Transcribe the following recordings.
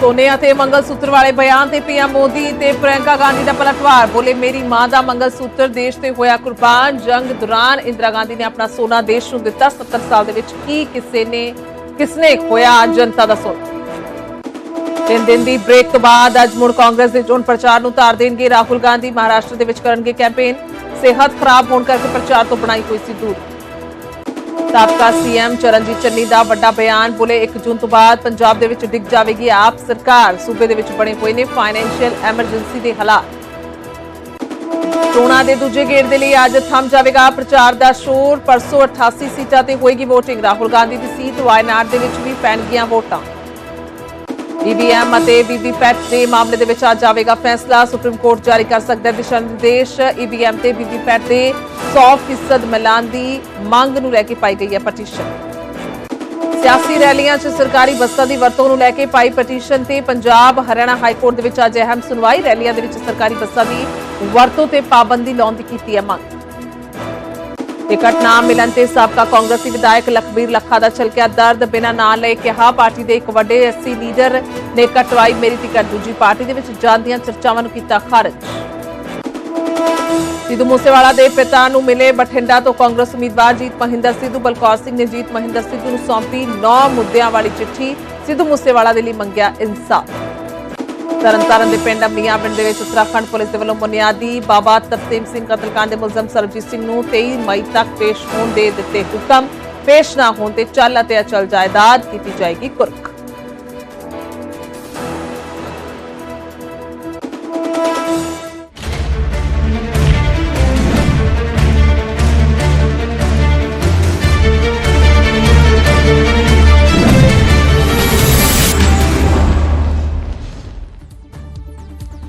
ਸੋਨੇ ਅਤੇ ਮੰਗਲ ਸੂਤਰ ਵਾਲੇ ਬਿਆਨ ਤੇ ਪੀਐਮ ਮੋਦੀ ਤੇ ਪ੍ਰਿਯੰਕਾ ਗਾਂਧੀ ਦਾ ਪਲਟਵਾਰ। ਬੋਲੇ, ਮੇਰੀ ਮਾਂ ਦਾ ਮੰਗਲ ਸੂਤਰ ਦੇਸ਼ ਤੇ ਹੋਇਆ ਕੁਰਬਾਨ। ਜੰਗ ਦੌਰਾਨ ਇੰਦਰਾ ਗਾਂਧੀ ਨੇ ਆਪਣਾ ਸੋਨਾ ਦੇਸ਼ ਨੂੰ ਦਿੱਤਾ। 70 ਸਾਲ ਦੇ ਵਿੱਚ ਕੀ ਕਿਸੇ ਨੇ, ਕਿਸਨੇ ਖੋਇਆ ਜਨਤਾ ਦਾ ਸੋਨਾ ਤਿੰਨ ਦਿਨ ਦੀ ਬ੍ਰੇਕ ਤੋਂ ਬਾਅਦ ਅੱਜ ਮੁੜ ਕਾਂਗਰਸ ਦੇ ਚੋਣ ਪ੍ਰਚਾਰ ਨੂੰ ਤਾਰ ਦੇਣਗੇ। ਰਾਹੁਲ ਗਾਂਧੀ ਮਹਾਰਾਸ਼ਟਰ ਦੇ ਵਿੱਚ ਕਰਨਗੇ ਕੈਂਪੇਨ। ਸਿਹਤ ਖਰਾਬ ਹੋਣ ਕਰਕੇ ਪ੍ਰਚਾਰ ਤੋਂ ਬਣਾਈ ਹੋਈ ਸੀ ਦੂਰ। ਸਾਬਕਾ ਸੀਐਮ ਚਰਨਜੀਤ ਚੰਨੀ ਦਾ ਵੱਡਾ ਬਿਆਨ ਬੋਲੇ 1 ਜੂਨ ਤੋਂ ਬਾਅਦ ਪੰਜਾਬ ਦੇ ਵਿੱਚ ਡਿੱਗ ਜਾਵੇਗੀ ਆਪ ਸਰਕਾਰ। ਸੂਬੇ ਦੇ ਵਿੱਚ ਬਣੇ ਹੋਏ ਨੇ ਫਾਈਨੈਂਸ਼ੀਅਲ ਐਮਰਜੈਂਸੀ ਦੇ ਹਾਲਾਤ। ਚੋਣਾਂ ਦੇ ਦੂਜੇ ਗੇੜ ਦੇ ਲਈ ਅੱਜ ਥੰਮ ਜਾਵੇਗਾ ਪ੍ਰਚਾਰ ਦਾ ਸ਼ੋਰ। ਪਰਸੋਂ 88 ਸੀਟਾਂ ਤੇ ਹੋਏਗੀ VOTING ਰਾਹੁਲ ਗਾਂਧੀ ਦੀ ਸੀਟ ਵਾਇਨਾਡ ਦੇ ਵਿੱਚ ਵੀ ਪੈਣਗੀਆਂ ਵੋਟਾਂ। ਈਵੀਐਮ ਅਤੇ ਵੀਵੀਪੈਟ ਦੇ ਮਾਮਲੇ ਦੇ ਵਿੱਚ ਅੱਜ ਆਵੇਗਾ ਫੈਸਲਾ। ਸੁਪਰੀਮ ਕੋਰਟ ਜਾਰੀ ਕਰ ਸਕਦਾ ਹੈ ਦਿਸ਼ਾ ਨਿਰਦੇਸ਼। ਈਵੀਐਮ ਤੇ ਵੀਵੀਪੈਟ ਦੇ 100% ਮਿਲਾਨ ਦੀ ਮੰਗ ਨੂੰ ਲੈ ਕੇ ਪਾਈ ਗਈ ਹੈ ਪਟੀਸ਼ਨ। ਸਿਆਸੀ ਰੈਲੀਆਂ 'ਚ ਸਰਕਾਰੀ ਬੱਸਾਂ ਦੀ ਵਰਤੋਂ ਨੂੰ ਲੈ ਕੇ ਪਾਈ ਪਟੀਸ਼ਨ ਤੇ ਪੰਜਾਬ ਹਰਿਆਣਾ ਹਾਈ ਕੋਰਟ ਦੇ ਵਿੱਚ ਅੱਜ ਅਹਿਮ ਸੁਣਵਾਈ। ਰੈਲੀਆਂ ਦੇ ਵਿੱਚ ਸਰਕਾਰੀ ਬੱਸਾਂ ਦੀ ਵਰਤੋਂ ਤੇ ਪਾਬੰਦੀ ਲਾਉਣ ਦੀ ਕੀਤੀ ਹੈ ਮੰਗ। ਟਿਕਟ ਨਾ ਮਿਲਣ ਤੇ ਸਾਬਕਾ ਕਾਂਗਰਸੀ ਵਿਧਾਇਕ ਲਖਬੀਰ ਲੱਖਾ ਦਾ ਛਲਕਿਆ ਦਰਦ। ਬਿਨਾਂ ਨਾਂ ਲਏ ਕਿਹਾ, ਪਾਰਟੀ ਦੇ ਇੱਕ ਵੱਡੇ ਐਸਸੀ ਲੀਡਰ ਨੇ ਕਟਵਾਈ ਮੇਰੀ ਟਿਕਟ। ਦੂਜੀ ਪਾਰਟੀ ਦੇ ਵਿੱਚ ਜਾਣ ਦੀਆਂ ਚਰਚਾਵਾਂ ਨੂੰ ਕੀਤਾ ਖਾਰਜ। ਸਿੱਧੂ ਮੂਸੇਵਾਲਾ ਦੇ ਪਿਤਾ ਨੂੰ ਮਿਲੇ ਬਠਿੰਡਾ ਤੋਂ ਕਾਂਗਰਸ ਉਮੀਦਵਾਰ ਜੀਤ ਮਹਿੰਦਰ ਸਿੱਧੂ। ਬਲਕੌਰ ਸਿੰਘ ਨੇ ਜੀਤ ਮਹਿੰਦਰ ਸਿੱਧੂ ਨੂੰ ਸੌਂਪੀ 9 ਮੁੱਦਿਆਂ ਵਾਲੀ ਚਿੱਠੀ। ਸਿੱਧੂ ਮੂਸੇਵਾਲਾ ਦੇ ਲਈ ਮੰਗਿਆ ਇਨਸਾਫ। ਤਰਨਤਾਰਨ ਦੇ ਪਿੰਡ ਅੰਬੀਆਂ ਪਿੰਡ ਦੇ ਵਿੱਚ ਉੱਤਰਾਖੰਡ ਪੁਲਿਸ ਦੇ ਵੱਲੋਂ ਬੁਨਿਆਦੀ ਬਾਬਾ ਤਰਸੇਮ ਸਿੰਘ ਕਤਲकांड ਦੇ ਮੁਲਜ਼ਮ ਸਰਬਜੀਤ ਸਿੰਘ ਨੂੰ 23 ਮਈ ਤੱਕ ਪੇਸ਼ ਹੋਣ ਦੇ ਦਿੱਤੇ ਹੁਕਮ। ਪੇਸ਼ ਨਾ ਹੋਣ ਤੇ ਚੱਲ ਅਤੇ ਅਚਲ ਜਾਇਦਾਦ ਕੀਤੀ ਜਾਏਗੀ ਕੁਰਕ।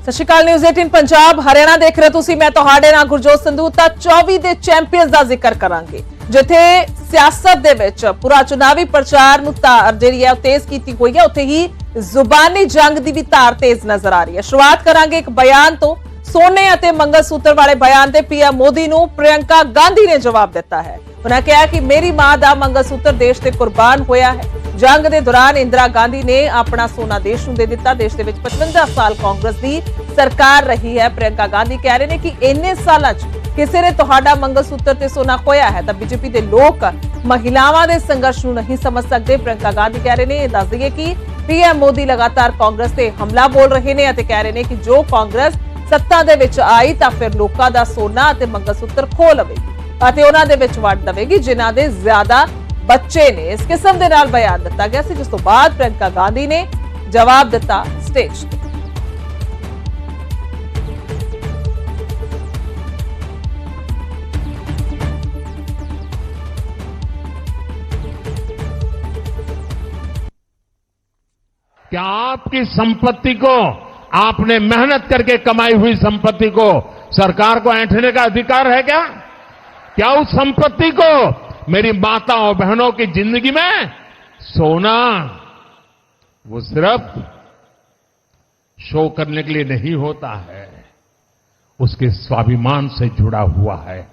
ਸਤਿ ਸ਼੍ਰੀ ਅਕਾਲ ਨਿਊਜ਼ 18 ਪੰਜਾਬ, ਹਰਿਆਣਾ ਦੇਖ ਰਹੇ ਤੁਸੀਂ, ਮੈਂ ਤੁਹਾਡੇ ਨਾਲ ਗੁਰਜੋਤ ਸੰਧੂ, ਤਾਂ 24 ਦੇ ਚੈਂਪੀਅਨਸ ਦਾ ਜ਼ਿਕਰ ਕਰਾਂਗੇ। ਜਿੱਥੇ ਸਿਆਸਤ ਦੇ ਵਿੱਚ ਪੂਰਾ ਚੁਣਾਵੀ ਪ੍ਰਚਾਰ ਨੂੰ ਧਾਰ ਜਿਹੜੀ ਹੈ ਤੇਜ਼ ਕੀਤੀ ਹੋਈ ਹੈ, ਉੱਥੇ ਹੀ ਜ਼ੁਬਾਨੀ ਜੰਗ ਦੀ ਵੀ ਧਾਰ ਤੇਜ਼ ਨਜ਼ਰ ਆ ਰਹੀ ਹੈ। ਸ਼ੁਰੂਆਤ ਕਰਾਂਗੇ ਇੱਕ ਬਿਆਨ ਤੋਂ। ਸੋਨੇ ਅਤੇ ਮੰਗਲ ਸੂਤਰ ਵਾਲੇ ਬਿਆਨ ਤੇ ਪੀਐਮ ਮੋਦੀ ਨੂੰ ਪ੍ਰਿਯੰਕਾ ਗਾਂਧੀ ਨੇ ਜਵਾਬ ਦਿੱਤਾ ਹੈ। ਉਹਨਾਂ ਕਿਹਾ ਕਿ ਮੇਰੀ ਮਾਂ ਦਾ ਮੰਗਲ ਸੂਤਰ ਦੇਸ਼ ਤੇ ਕੁਰਬਾਨ ਹੋਇਆ ਹੈ। ਜੰਗ ਦੇ ਦੌਰਾਨ ਇੰਦਰਾ ਗਾਂਧੀ ਨੇ ਆਪਣਾ ਸੋਨਾ ਦੇਸ਼ ਨੂੰ ਦੇ ਦਿੱਤਾ। ਦੇਸ਼ ਦੇ ਵਿੱਚ 55 ਸਾਲ ਕਾਂਗਰਸ ਦੀ ਸਰਕਾਰ ਰਹੀ ਹੈ। ਪ੍ਰਿਯੰਕਾ ਗਾਂਧੀ ਕਹਿ ਰਹੇ ਨੇ ਕਿ ਇੰਨੇ ਸਾਲਾਂ 'ਚ ਕਿਸੇ ਨੇ ਤੁਹਾਡਾ ਮੰਗਲ ਸੂਤਰ ਤੇ ਸੋਨਾ ਖੋਇਆ ਹੈ ਤਾਂ ਬੀਜੇਪੀ ਦੇ ਲੋਕ ਮਹਿਲਾਵਾਂ ਦੇ ਸੰਘਰਸ਼ ਨੂੰ ਨਹੀਂ ਸਮਝ ਸਕਦੇ। ਪ੍ਰਿਯੰਕਾ ਗਾਂਧੀ ਕਹਿ ਰਹੇ ਨੇ, ਇਹ ਦੱਸ ਦਈਏ ਕਿ ਪੀਐਮ ਮੋਦੀ ਲਗਾਤਾਰ ਕਾਂਗਰਸ ਤੇ ਹਮਲਾ ਬੋਲ ਰਹੇ ਨੇ ਅਤੇ ਕਹਿ ਰਹੇ ਨੇ ਕਿ ਜੋ ਕਾਂਗਰਸ ਸੱਤਾ ਦੇ ਵਿੱਚ ਆਈ ਤਾਂ ਫਿਰ ਲੋਕਾਂ ਦਾ ਸੋਨਾ ਅਤੇ ਮੰਗਲ ਸੂਤਰ ਖੋ ਲਵੇਗੀ ਅਤੇ ਉਹਨਾਂ ਦੇ ਵਿੱਚ ਵੰਡ ਦੇਵੇਗੀ, ਜਿਨ੍ਹਾਂ ਦੇ ਜ਼ਿਆਦਾ ਬੱਚੇ ਨੇ। ਇਸ ਕਿਸਮ ਦੇ ਨਾਲ ਬਿਆਨ ਦਿੱਤਾ ਗਿਆ ਸੀ, ਜਿਸ ਤੋਂ ਬਾਅਦ ਪ੍ਰਿਯੰਕਾ ਗਾਂਧੀ ਨੇ ਜਵਾਬ ਦਿੱਤਾ ਸਟੇਜ ਤੇ। क्या आपकी संपत्ति को, आपने मेहनत करके कमाई हुई संपत्ति को, सरकार को ऐंठने का अधिकार है क्या? क्या उस संपत्ति को मेरी माताओं बहनों की ज़िंदगी में सोना, वो सिर्फ़ शो करने के लिए नहीं होता है, उसके स्वाभिमान से जुड़ा हुआ है।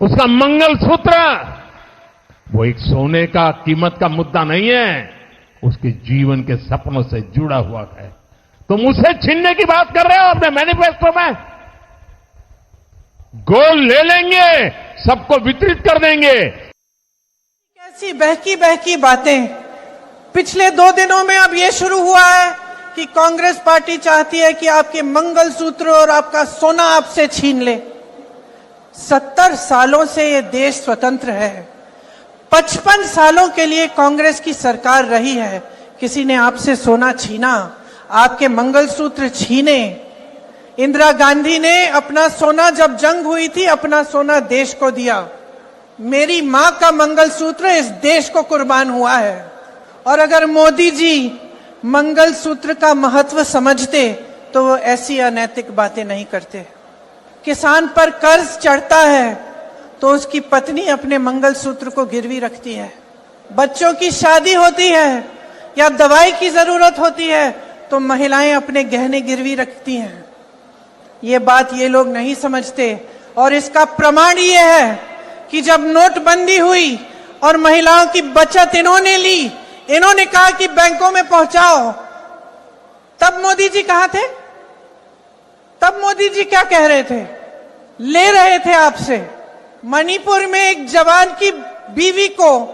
उसका मंगल सूत्र वो एक सोने का कीमत का मुद्दा नहीं है। उसके जीवन के सपनों से जुड़ा हुआ है। तुम उसे छीनने की बात कर रहे हो, अपने मैनिफेस्टो में। गोल ले लेंगे, सबको वितरित कर देंगे। कैसी बहकी बहकी बातें। पिछले दो दिनों में अब ये शुरू हुआ है कि कांग्रेस पार्टी चाहती है कि आपके मंगलसूत्र और आपका सोना आपसे छीन ले। सत्तर सालों से ये देश स्वतंत्र है। पचपन सालों के लिए कांग्रेस की सरकार रही है। किसी ने आपसे सोना छीना, आपके मंगलसूत्र छीने। इंदिरा गांधी ने अपना सोना, जब जंग हुई थी, अपना सोना देश को दिया। मेरी माँ का मंगलसूत्र इस देश को कुर्बान हुआ है। और अगर मोदी जी मंगलसूत्र का महत्व समझते तो वो ऐसी अनैतिक बातें नहीं करते। किसान पर कर्ज चढ़ता है। तो उसकी पत्नी अपने मंगलसूत्र को गिरवी रखती है। बच्चों की शादी होती है या दवाई की ज़रूरत होती है तो महिलाएँ अपने गहने गिरवी रखती हैं। ये बात ये लोग नहीं समझते। और इसका प्रमाण ये है कि जब नोटबंदी हुई और महिलाओं की बचत इन्होंने ली, इन्होंने कहा कि बैंकों में पहुंचाओ, तब मोदी जी कहा थे? तब मोदी जी क्या कह रहे थे? ले रहे थे आपसे। मणिपुर में एक जवान की बीवी को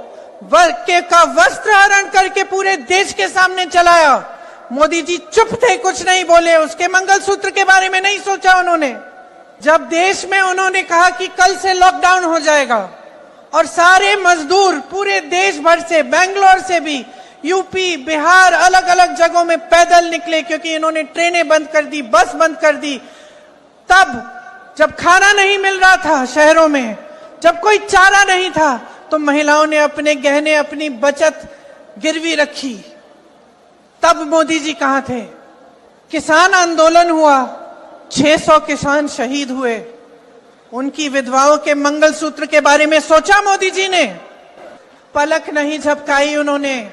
के का वस्त्र हरण करके पूरे देश के सामने चलाया। मोदी जी चुप थे, कुछ नहीं बोले। उसके मंगलसूत्र के बारे में नहीं सोचा उन्होंने। जब देश में उन्होंने कहा कि कल से लॉकडाउन हो जाएगा और सारे मजदूर पूरे देश भर से, बेंगलोर से भी यूपी बिहार अलग अलग जगहों में पैदल निकले क्योंकि इन्होंने ट्रेनें बंद कर दी, बस बंद कर दी। तब जब खाना नहीं मिल रहा था शहरों में, जब कोई चारा नहीं था तो महिलाओं ने अपने गहने, अपनी बचत गिरवी रखी। तब मोदी जी कहाँ थे? किसान आंदोलन हुआ 600 किसान शहीद हुए। उनकी विधवाओं के मंगलसूत्र के बारे में सोचा मोदी जी ने? पलक नहीं झपकाई उन्होंने।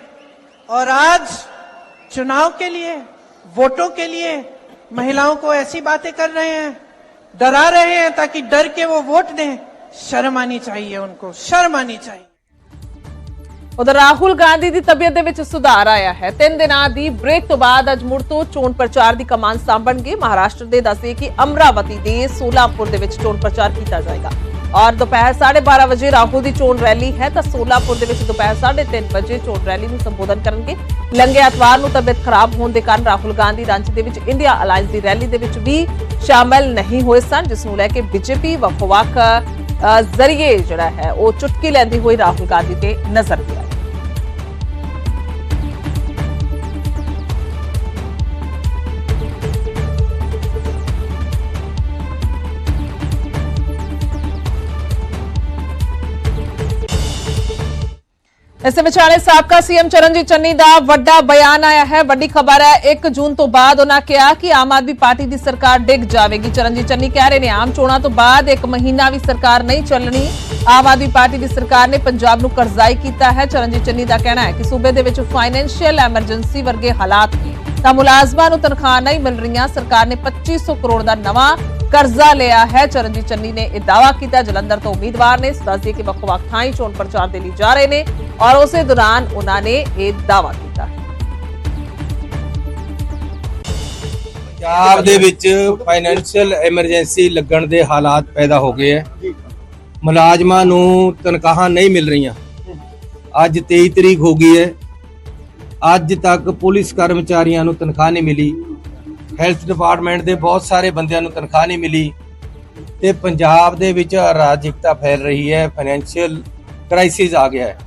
और आज चुनाव के लिए, वोटों के लिए महिलाओं को ऐसी बातें कर रहे हैं। डरा रहे हैं ताकि डर के वो वोट दें शर्म आनी चाहिए उनको शर्म आनी चाहिए ਉਧਰ ਰਾਹੁਲ ਗਾਂਧੀ ਦੀ ਤਬੀਅਤ ਦੇ ਵਿੱਚ ਸੁਧਾਰ ਆਇਆ ਹੈ ਤਿੰਨ ਦਿਨਾਂ ਦੀ ਬ੍ਰੇਕ ਤੋਂ ਬਾਅਦ ਅੱਜ ਮੁੜ ਤੋਂ ਚੋਣ ਪ੍ਰਚਾਰ ਦੀ ਕਮਾਨ ਸਾਂਭਣਗੇ ਮਹਾਰਾਸ਼ਟਰ ਦੇ ਦੱਸੇ ਕਿ ਅਮਰਾਵਤੀ ਦੇ ਸੋਲਾਪੁਰ ਦੇ ਵਿੱਚ ਚੋਣ ਪ੍ਰਚਾਰ ਕੀਤਾ ਜਾਏਗਾ ਔਰ ਦੁਪਹਿਰ 12:30 ਵਜੇ ਰਾਹੁਲ ਦੀ ਚੋਣ ਰੈਲੀ ਹੈ ਤਾਂ ਸੋਲਾਪੁਰ ਦੇ ਵਿੱਚ ਦੁਪਹਿਰ 3:30 ਵਜੇ ਚੋਣ ਰੈਲੀ ਨੂੰ ਸੰਬੋਧਨ ਕਰਨਗੇ। ਲੰਗੇ ਐਤਵਾਰ ਨੂੰ ਤਬੀਅਤ ਖਰਾਬ ਹੋਣ ਦੇ ਕਾਰਨ ਰਾਹੁਲ ਗਾਂਧੀ ਰਾਂਚੀ ਦੇ ਵਿੱਚ ਇੰਡੀਆ ਅਲਾਈਅੰਸ ਦੀ ਰੈਲੀ ਦੇ ਵਿੱਚ ਵੀ ਸ਼ਾਮਲ ਨਹੀਂ ਹੋਏ ਸਨ, ਜਿਸ ਨੂੰ ਲੈ ਕੇ ਬੀਜੇਪੀ ਵੱਖ-ਵੱਖ ਜ਼ਰੀਏ ਜਿਹੜਾ ਹੈ ਉਹ ਚੁਟਕੀ ਲੈਂਦੀ ਹੋਈ ਰਾਹੁਲ ਗਾਂਧੀ ਤੇ ਨਜ਼ਰ ਵੀ ਇਸੇ ਵਿਚਾਲੇ ਸਾਬਕਾ ਸੀਐਮ ਚਰਨਜੀਤ ਚੰਨੀ ਦਾ ਵੱਡਾ ਬਿਆਨ ਆਇਆ ਹੈ। ਵੱਡੀ ਖਬਰ ਹੈ 1 ਜੂਨ ਤੋਂ ਬਾਅਦ ਉਹਨਾਂ ਕਿਹਾ ਕਿ ਆਮ ਆਦਮੀ ਪਾਰਟੀ ਦੀ ਸਰਕਾਰ ਡਿੱਗ ਜਾਵੇਗੀ। ਚਰਨਜੀਤ ਚੰਨੀ ਕਹਿ ਰਹੇ ਨੇ, ਆਮ ਚੋਣਾਂ ਤੋਂ ਬਾਅਦ ਇੱਕ ਮਹੀਨਾ ਵੀ ਸਰਕਾਰ ਨਹੀਂ ਚੱਲਣੀ। ਆਮ ਆਦਮੀ ਪਾਰਟੀ ਦੀ ਸਰਕਾਰ ਨੇ ਪੰਜਾਬ ਨੂੰ ਕਰਜ਼ਾਈ ਕੀਤਾ ਹੈ। ਚਰਨਜੀਤ ਚੰਨੀ ਦਾ ਕਹਿਣਾ ਹੈ ਕਿ ਸੂਬੇ ਦੇ ਵਿੱਚ ਫਾਈਨੈਂਸ਼ੀਅਲ ਐਮਰਜੈਂਸੀ ਵਰਗੇ ਹਾਲਾਤ ਨੇ। ਤਾਂ ਮੁਲਾਜ਼ਮਾਂ ਨੂੰ ਤਨਖਾਹ ਨਹੀਂ ਮਿਲ ਰਹੀਆਂ। ਸਰਕਾਰ ਨੇ 2500 ਕਰੋੜ ਦਾ ਨਵਾਂ ਕਰਜ਼ਾ ਲਿਆ ਹੈ। ਚਰਨਜੀਤ ਚੰਨੀ ਨੇ ਇਹ ਦਾਅਵਾ ਕੀਤਾ। ਜਲੰਧਰ ਤੋਂ ਉਮੀਦਵਾਰ ਨੇ ਦੱਸਦੇ ਕਿ ਵੱਖ-ਵੱਖ ਥਾਈਂ ਚੋਣ ਪ੍ਰਚਾਰ ਦੇ ਲਈ ਜਾ ਰਹੇ ਨੇ ਔਰ ਉਸੇ ਦੌਰਾਨ ਉਹਨਾਂ ਨੇ ਇਹ ਦਾਅਵਾ ਕੀਤਾ। ਪੰਜਾਬ ਦੇ ਵਿੱਚ ਫਾਈਨੈਂਸ਼ੀਅਲ ਐਮਰਜੈਂਸੀ ਲੱਗਣ ਦੇ ਹਾਲਾਤ ਪੈਦਾ ਹੋ ਗਏ ਹੈ। ਮੁਲਾਜ਼ਮਾਂ ਨੂੰ ਤਨਖਾਹਾਂ ਨਹੀਂ ਮਿਲ ਰਹੀਆਂ। ਅੱਜ 23 ਤਰੀਕ ਹੋ ਗਈ ਹੈ। ਅੱਜ ਤੱਕ ਪੁਲਿਸ ਕਰਮਚਾਰੀਆਂ ਨੂੰ ਤਨਖਾਹ ਨਹੀਂ ਮਿਲੀ। ਹੈਲਥ ਡਿਪਾਰਟਮੈਂਟ ਦੇ ਬਹੁਤ ਸਾਰੇ ਬੰਦਿਆਂ ਨੂੰ ਤਨਖਾਹ ਨਹੀਂ ਮਿਲੀ ਤੇ ਪੰਜਾਬ ਦੇ ਵਿੱਚ ਅਰਾਜਕਤਾ ਫੈਲ ਰਹੀ ਹੈ ਫਾਈਨੈਂਸ਼ੀਅਲ ਕ੍ਰਾਈਸਿਸ ਆ ਗਿਆ ਹੈ।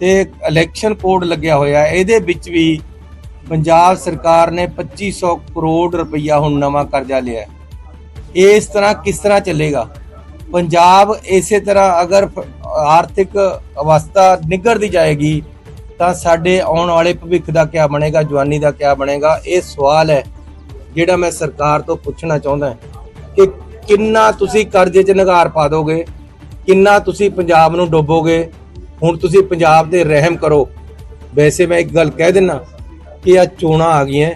ਤੇ ਇਲੈਕਸ਼ਨ ਕੋਡ ਲੱਗਿਆ ਹੋਇਆ ਇਹਦੇ ਵਿੱਚ ਵੀ ਪੰਜਾਬ ਸਰਕਾਰ ਨੇ 2500 ਕਰੋੜ ਰੁਪਈਆ ਹੁਣ ਨਵਾਂ ਕਰਜ਼ਾ ਲਿਆ ਹੈ। ਇਸ ਤਰ੍ਹਾਂ ਕਿਸ ਤਰ੍ਹਾਂ ਚੱਲੇਗਾ? ਪੰਜਾਬ ਇਸੇ ਤਰ੍ਹਾਂ ਅਗਰ ਫ- ਆਰਥਿਕ ਅਵਸਥਾ ਨਿਗਰਦੀ ਜਾਏਗੀ ਤਾਂ ਸਾਡੇ ਆਉਣ ਵਾਲੇ ਭਵਿੱਖ ਦਾ ਕੀ ਬਣੇਗਾ, ਜਵਾਨੀ ਦਾ ਕੀ ਬਣੇਗਾ, ਇਹ ਸਵਾਲ ਹੈ। ਜਿਹੜਾ ਮੈਂ ਸਰਕਾਰ ਤੋਂ ਪੁੱਛਣਾ ਚਾਹੁੰਦਾ ਕਿ ਕਿੰਨਾ ਤੁਸੀਂ ਕਰਜ਼ੇ 'ਚ ਨਗਾਰ ਪਾ ਦੋਗੇ, ਕਿੰਨਾ ਤੁਸੀਂ ਪੰਜਾਬ ਨੂੰ ਡੋਬੋਗੇ, ਹੁਣ ਤੁਸੀਂ ਪੰਜਾਬ ਤੇ ਰਹਿਮ ਕਰੋ। ਵੈਸੇ ਮੈਂ ਇੱਕ ਗੱਲ ਕਹਿ ਦਿੰਨਾ ਕਿ ਆ ਚੋਣਾਂ ਆ ਗਈਆਂ।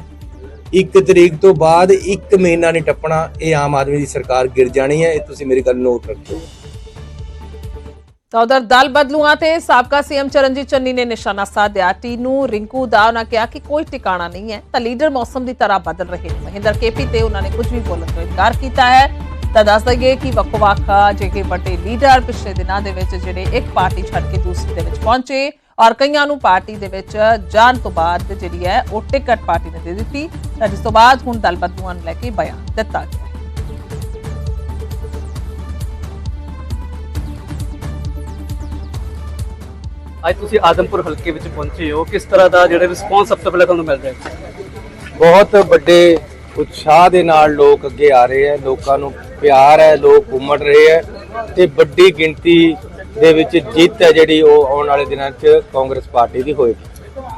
ਇੱਕ ਤਰੀਕ ਤੋਂ ਬਾਅਦ ਇੱਕ ਮਹੀਨਾ ਨਹੀਂ ਟੱਪਣਾ, ਇਹ ਆਮ ਆਦਮੀ ਦੀ ਸਰਕਾਰ ਗਿਰ ਜਾਣੀ ਹੈ। ਇਹ ਤੁਸੀਂ ਮੇਰੀ ਗੱਲ ਨੋਟ ਰੱਖਿਓ। ਤਾਂ ਉਧਰ ਦਲ ਬਦਲੂਆਂ ਤੇ ਸਾਬਕਾ ਸੀਐਮ ਚਰਨਜੀਤ ਚੰਨੀ ਨੇ ਨਿਸ਼ਾਨਾ ਸਾਧਿਆ। ਟੀਨੂ, ਰਿੰਕੂ ਦਾ ਉਹਨਾਂ ਕਿਹਾ ਕਿ ਕੋਈ ਟਿਕਾਣਾ ਨਹੀਂ ਹੈ, ਤਾਂ ਲੀਡਰ ਮੌਸਮ ਦੀ ਤਰ੍ਹਾਂ ਬਦਲ ਰਹੇ ਨੇ। ਮਹਿੰਦਰ ਕੇਪੀ ਤੇ ਉਹਨਾਂ ਨੇ ਕੁਝ ਵੀ ਬੋਲਣ ਤੋਂ ਇਨਕਾਰ ਕੀਤਾ ਹੈ। ਤਾਂ ਦੱਸ ਦਈਏ ਕਿ ਵੱਖ-ਵੱਖ ਜਿਹੜੇ ਵੱਡੇ ਲੀਡਰ ਪਿਛਲੇ ਦਿਨਾਂ ਦੇ ਵਿੱਚ ਜਿਹੜੇ ਇੱਕ ਪਾਰਟੀ ਛੱਡ ਕੇ ਦੂਸਰੀ ਦੇ ਵਿੱਚ ਪਹੁੰਚੇ ਔਰ ਕਈਆਂ ਨੂੰ ਪਾਰਟੀ ਦੇ ਵਿੱਚ ਜਾਣ ਤੋਂ ਬਾਅਦ ਜਿਹੜੀ ਹੈ, ਉਹ ਟਿਕਟ ਪਾਰਟੀ ਨੇ ਦੇ ਦਿੱਤੀ। ਤਾਂ ਜਿਸ ਤੋਂ ਬਾਅਦ ਹੁਣ ਦਲ ਬਦਲੂਆਂ ਨੂੰ ਲੈ ਕੇ ਬਿਆਨ ਦਿੱਤਾ ਗਿਆ ਅੱਜ ਤੁਸੀਂ ਆਦਮਪੁਰ ਹਲਕੇ ਵਿੱਚ ਪਹੁੰਚੇ ਹੋ, ਕਿਸ ਤਰ੍ਹਾਂ ਦਾ ਜਿਹੜਾ ਰਿਸਪੌਂਸ ਸਭ ਤੋਂ ਪਹਿਲਾਂ ਤੁਹਾਨੂੰ ਮਿਲ ਰਿਹਾ ਹੈ? ਬਹੁਤ ਵੱਡੇ ਉਤਸ਼ਾਹ ਦੇ ਨਾਲ ਲੋਕ ਅੱਗੇ ਆ ਰਹੇ ਹੈ, ਲੋਕਾਂ ਨੂੰ ਪਿਆਰ ਹੈ, ਲੋਕ ਉਮੜ ਰਹੇ ਹੈ ਤੇ ਵੱਡੀ ਗਿਣਤੀ ਦੇ ਵਿੱਚ ਜਿੱਤ ਹੈ ਜਿਹੜੀ ਉਹ ਆਉਣ ਵਾਲੇ ਦਿਨਾਂ 'ਚ ਕਾਂਗਰਸ ਪਾਰਟੀ ਦੀ ਹੋਏਗੀ।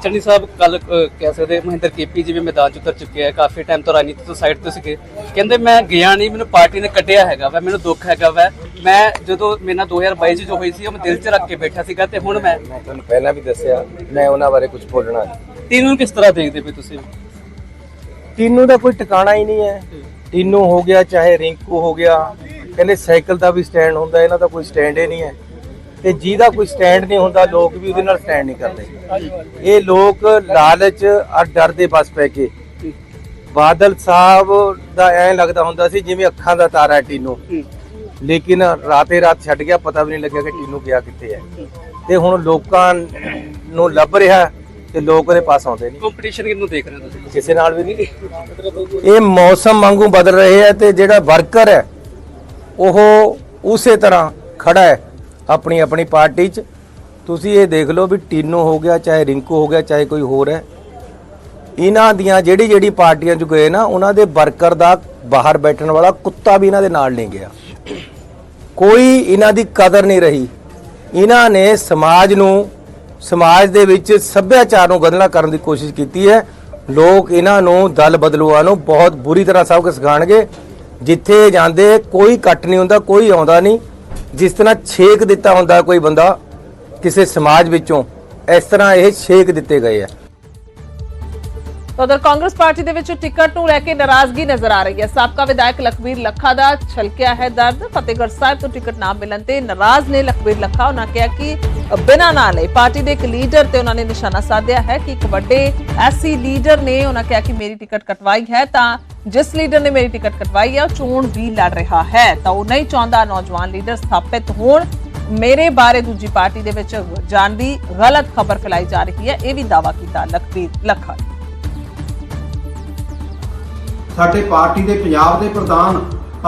ਚੰਨੀ ਸਾਹਿਬ ਕੱਲ ਕਹਿ ਸਕਦੇ ਮਹਿੰਦਰ ਕੇਪੀ ਜੀ ਵੀ ਮੈਦਾਨ 'ਚ ਉਤਰ ਚੁੱਕੇ ਹੈ ਕਾਫੀ ਟਾਈਮ ਤੋਂ ਰਾਜਨੀਤੀ ਤੋਂ ਸਾਈਡ ਤੋਂ ਸੀਗੇ। ਕਹਿੰਦੇ ਮੈਂ ਗਿਆ ਨਹੀਂ ਮੈਨੂੰ ਪਾਰਟੀ ਨੇ ਕੱਢਿਆ ਹੈਗਾ ਵਾ ਮੈਨੂੰ ਦੁੱਖ ਹੈਗਾ ਵਾ। ਮੈਂ ਜਦੋਂ ਮੇਰੇ ਨਾਲ 2022 ਚ ਜੋ ਹੋਈ ਸੀ ਉਹ ਮੈਂ ਦਿਲ 'ਚ ਰੱਖ ਕੇ ਬੈਠਾ ਸੀਗਾ ਤੇ ਹੁਣ ਮੈਂ ਮੈਂ ਤੁਹਾਨੂੰ ਪਹਿਲਾਂ ਵੀ ਦੱਸਿਆ ਮੈਂ ਉਹਨਾਂ ਬਾਰੇ ਕੁਝ ਬੋਲਣਾ ਨਹੀਂ ਤੀਨੋਂ ਕਿਸ ਤਰ੍ਹਾਂ ਦੇਖਦੇ ਪਏ ਤੁਸੀਂ? ਟੀਨੂ ਦਾ ਕੋਈ ਟਿਕਾਣਾ ਹੀ ਨਹੀਂ ਹੈ। ਟੀਨੂ ਹੋ ਗਿਆ ਚਾਹੇ ਰਿੰਕੂ ਹੋ ਗਿਆ। ਕਹਿੰਦੇ ਸਾਈਕਲ ਦਾ ਵੀ ਸਟੈਂਡ ਹੁੰਦਾ ਇਹਨਾਂ ਦਾ ਕੋਈ ਸਟੈਂਡ ਹੀ ਨਹੀਂ ਹੈ। ਤੇ ਜਿਹਦਾ ਕੋਈ ਸਟੈਂਡ ਨਹੀਂ ਹੁੰਦਾ ਲੋਕ ਵੀ ਉਹਦੇ ਨਾਲ ਸਟੈਂਡ ਨਹੀਂ ਕਰਦੇ। ਇਹ ਲੋਕ ਲਾਲਚ ਔਰ ਡਰ ਦੇ ਬਸ ਪੈ ਕੇ। ਬਾਦਲ ਸਾਹਿਬ ਦਾ ਐਂ ਲੱਗਦਾ ਹੁੰਦਾ ਸੀ ਜਿਵੇਂ ਅੱਖਾਂ ਦਾ ਤਾਰਾ ਟੀਨੂ। ਲੇਕਿਨ ਰਾਤੇ ਰਾਤ ਛੱਡ ਗਿਆ ਪਤਾ ਵੀ ਨਹੀਂ ਲੱਗਿਆ ਕਿ ਟੀਨੂ ਗਿਆ ਕਿੱਥੇ ਹੈ। ਤੇ ਹੁਣ ਲੋਕਾਂ ਨੂੰ ਲੱਭ ਰਿਹਾ ਤੇ ਲੋਕ ਉਹਦੇ ਪਾਸ ਆਉਂਦੇ ਨਹੀਂ। ਕੰਪੀਟੀਸ਼ਨ ਕਿਹਨੂੰ ਦੇਖ ਰਹੇ ਤੁਸੀਂ? ਕਿਸੇ ਨਾਲ ਵੀ ਨਹੀਂ। ਇਹ ਮੌਸਮ ਵਾਂਗੂ ਬਦਲ ਰਹੇ ਹੈ ਤੇ ਜਿਹੜਾ ਵਰਕਰ ਹੈ ਉਹ ਉਸੇ ਤਰ੍ਹਾਂ ਖੜਾ ਹੈ। ਆਪਣੀ ਆਪਣੀ ਪਾਰਟੀ 'ਚ। ਤੁਸੀਂ ਇਹ ਦੇਖ ਲਓ ਵੀ ਟੀਨੋ ਹੋ ਗਿਆ, ਚਾਹੇ ਰਿੰਕੂ ਹੋ ਗਿਆ, ਚਾਹੇ ਕੋਈ ਹੋਰ ਹੈ। ਇਹਨਾਂ ਦੀਆਂ ਜਿਹੜੀ ਜਿਹੜੀ ਪਾਰਟੀਆਂ 'ਚ ਗਏ ਨਾ, ਉਹਨਾਂ ਦੇ ਵਰਕਰ ਦਾ ਬਾਹਰ ਬੈਠਣ ਵਾਲਾ ਕੁੱਤਾ ਵੀ ਇਹਨਾਂ ਦੇ ਨਾਲ ਨਹੀਂ ਗਿਆ। ਕੋਈ ਇਹਨਾਂ ਦੀ ਕਦਰ ਨਹੀਂ ਰਹੀ। ਇਹਨਾਂ ਨੇ ਸਮਾਜ ਨੂੰ, ਸਮਾਜ ਦੇ ਵਿੱਚ ਸੱਭਿਆਚਾਰ ਨੂੰ ਗੰਦਲਾ ਕਰਨ ਦੀ ਕੋਸ਼ਿਸ਼ ਕੀਤੀ ਹੈ। ਲੋਕ ਇਹਨਾਂ ਨੂੰ ਦਲ ਬਦਲੂਆਂ ਨੂੰ ਬਹੁਤ ਬੁਰੀ ਤਰ੍ਹਾਂ ਸਭ ਸਬਕ ਸਿਖਾਣਗੇ ਜਿੱਥੇ ਜਾਂਦੇ, ਕੋਈ ਕੱਟ ਨਹੀਂ ਹੁੰਦਾ, ਕੋਈ ਆਉਂਦਾ ਨਹੀਂ। ਜਿਸ ਤਰ੍ਹਾਂ ਛੇਕ ਦਿੱਤਾ ਹੁੰਦਾ ਕੋਈ ਬੰਦਾ ਕਿਸੇ ਸਮਾਜ ਵਿੱਚੋਂ, ਇਸ ਤਰ੍ਹਾਂ ਇਹ ਛੇਕ ਦਿੱਤੇ ਗਏ ਆ। ਉਧਰ ਕਾਂਗਰਸ ਪਾਰਟੀ ਦੇ ਵਿੱਚ ਟਿਕਟ ਨੂੰ ਲੈ ਕੇ ਨਾਰਾਜ਼ਗੀ ਨਜ਼ਰ ਆ ਰਹੀ ਹੈ। ਸਾਬਕਾ ਵਿਧਾਇਕ ਲਖਬੀਰ ਲੱਖਾ ਦਾ ਛਲਕਿਆ ਹੈ ਦਰਦ। ਫਤਿਹਗੜ੍ਹ ਸਾਹਿਬ ਤੋਂ ਟਿਕਟ ਨਾ ਮਿਲਣ ਤੇ ਨਾਰਾਜ਼ ਨੇ ਲਖਬੀਰ ਲੱਖਾ। ਉਹਨਾਂ ਕਿਹਾ ਕਿ ਬਿਨਾਂ ਨਾ ਲਏ ਪਾਰਟੀ ਦੇ ਇੱਕ ਲੀਡਰ ਤੇ ਉਹਨਾਂ ਨੇ ਨਿਸ਼ਾਨਾ ਸਾਧਿਆ ਹੈ ਕਿ ਇੱਕ ਵੱਡੇ ਐਸਸੀ ਲੀਡਰ ਨੇ ਉਹਨਾਂ ਕਿਹਾ ਕਿ ਮੇਰੀ ਟਿਕਟ ਕਟਵਾਈ ਹੈ ਤਾਂ ਜਿਸ ਲੀਡਰ ਨੇ ਮੇਰੀ ਟਿਕਟ ਕਟਵਾਈ ਹੈ, ਉਹ ਚੋਣ ਵੀ ਲੜ ਰਿਹਾ ਹੈ। ਤਾਂ ਉਹ ਨਹੀਂ ਚਾਹੁੰਦਾ ਨੌਜਵਾਨ ਲੀਡਰ ਸਥਾਪਿਤ ਹੋਣ। ਮੇਰੇ ਬਾਰੇ ਦੂਜੀ ਪਾਰਟੀ ਦੇ ਵਿੱਚ ਜਾਣ ਦੀ ਗਲਤ ਖਬਰ ਫੈਲਾਈ ਜਾ ਰਹੀ ਹੈ। ਇਹ ਵੀ ਦਾਵਾ ਕੀਤਾ ਲਖਬੀਰ ਲੱਖਾ ਨੇ। ਸਾਡੇ ਪਾਰਟੀ ਦੇ ਪੰਜਾਬ ਦੇ ਪ੍ਰਧਾਨ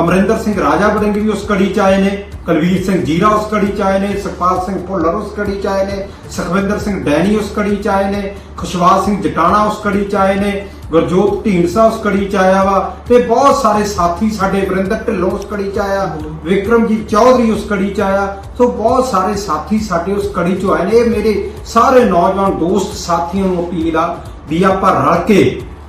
ਅਮਰਿੰਦਰ ਸਿੰਘ ਰਾਜਾ ਵੜਿੰਗ ਵੀ ਉਸ ਕੜੀ ਚ ਆਏ ਨੇ, ਕੁਲਵੀਰ ਸਿੰਘ ਜੀਰਾ ਉਸ ਕੜੀ ਚ ਆਏ ਨੇ, ਸੁਖਪਾਲ ਸਿੰਘ ਭੁੱਲਰ ਉਸ ਕੜੀ ਚ ਆਏ ਨੇ, ਸੁਖਵਿੰਦਰ ਸਿੰਘ ਡੈਨੀ ਉਸ ਕੜੀ ਚ ਆਏ ਨੇ, ਖੁਸ਼ਵਾਲ ਸਿੰਘ ਜਟਾਣਾ ਉਸ ਕੜੀ ਚ ਆਏ ਨੇ, ਗੁਰਜੋਤ ਢੀਂਡਸਾ ਉਸ ਕੜੀ ਚ ਆਇਆ ਵਾ ਤੇ ਬਹੁਤ ਸਾਰੇ ਸਾਥੀ ਸਾਡੇ ਵਰਿੰਦਰ ਢਿੱਲੋਂ ਉਸ ਕੜੀ ਚ ਆਇਆ, ਵਿਕਰਮਜੀਤ ਚੌਧਰੀ ਉਸ ਕੜੀ ਚ ਆਇਆ, ਸੋ ਬਹੁਤ ਸਾਰੇ ਸਾਥੀ ਸਾਡੇ ਉਸ ਕੜੀ ਚ ਆਏ ਨੇ। ਇਹ ਮੇਰੇ ਸਾਰੇ ਨੌਜਵਾਨ ਦੋਸਤ ਸਾਥੀਆਂ ਨੂੰ ਅਪੀਲ ਆ ਵੀ ਆਪਾਂ ਰਲ ਕੇ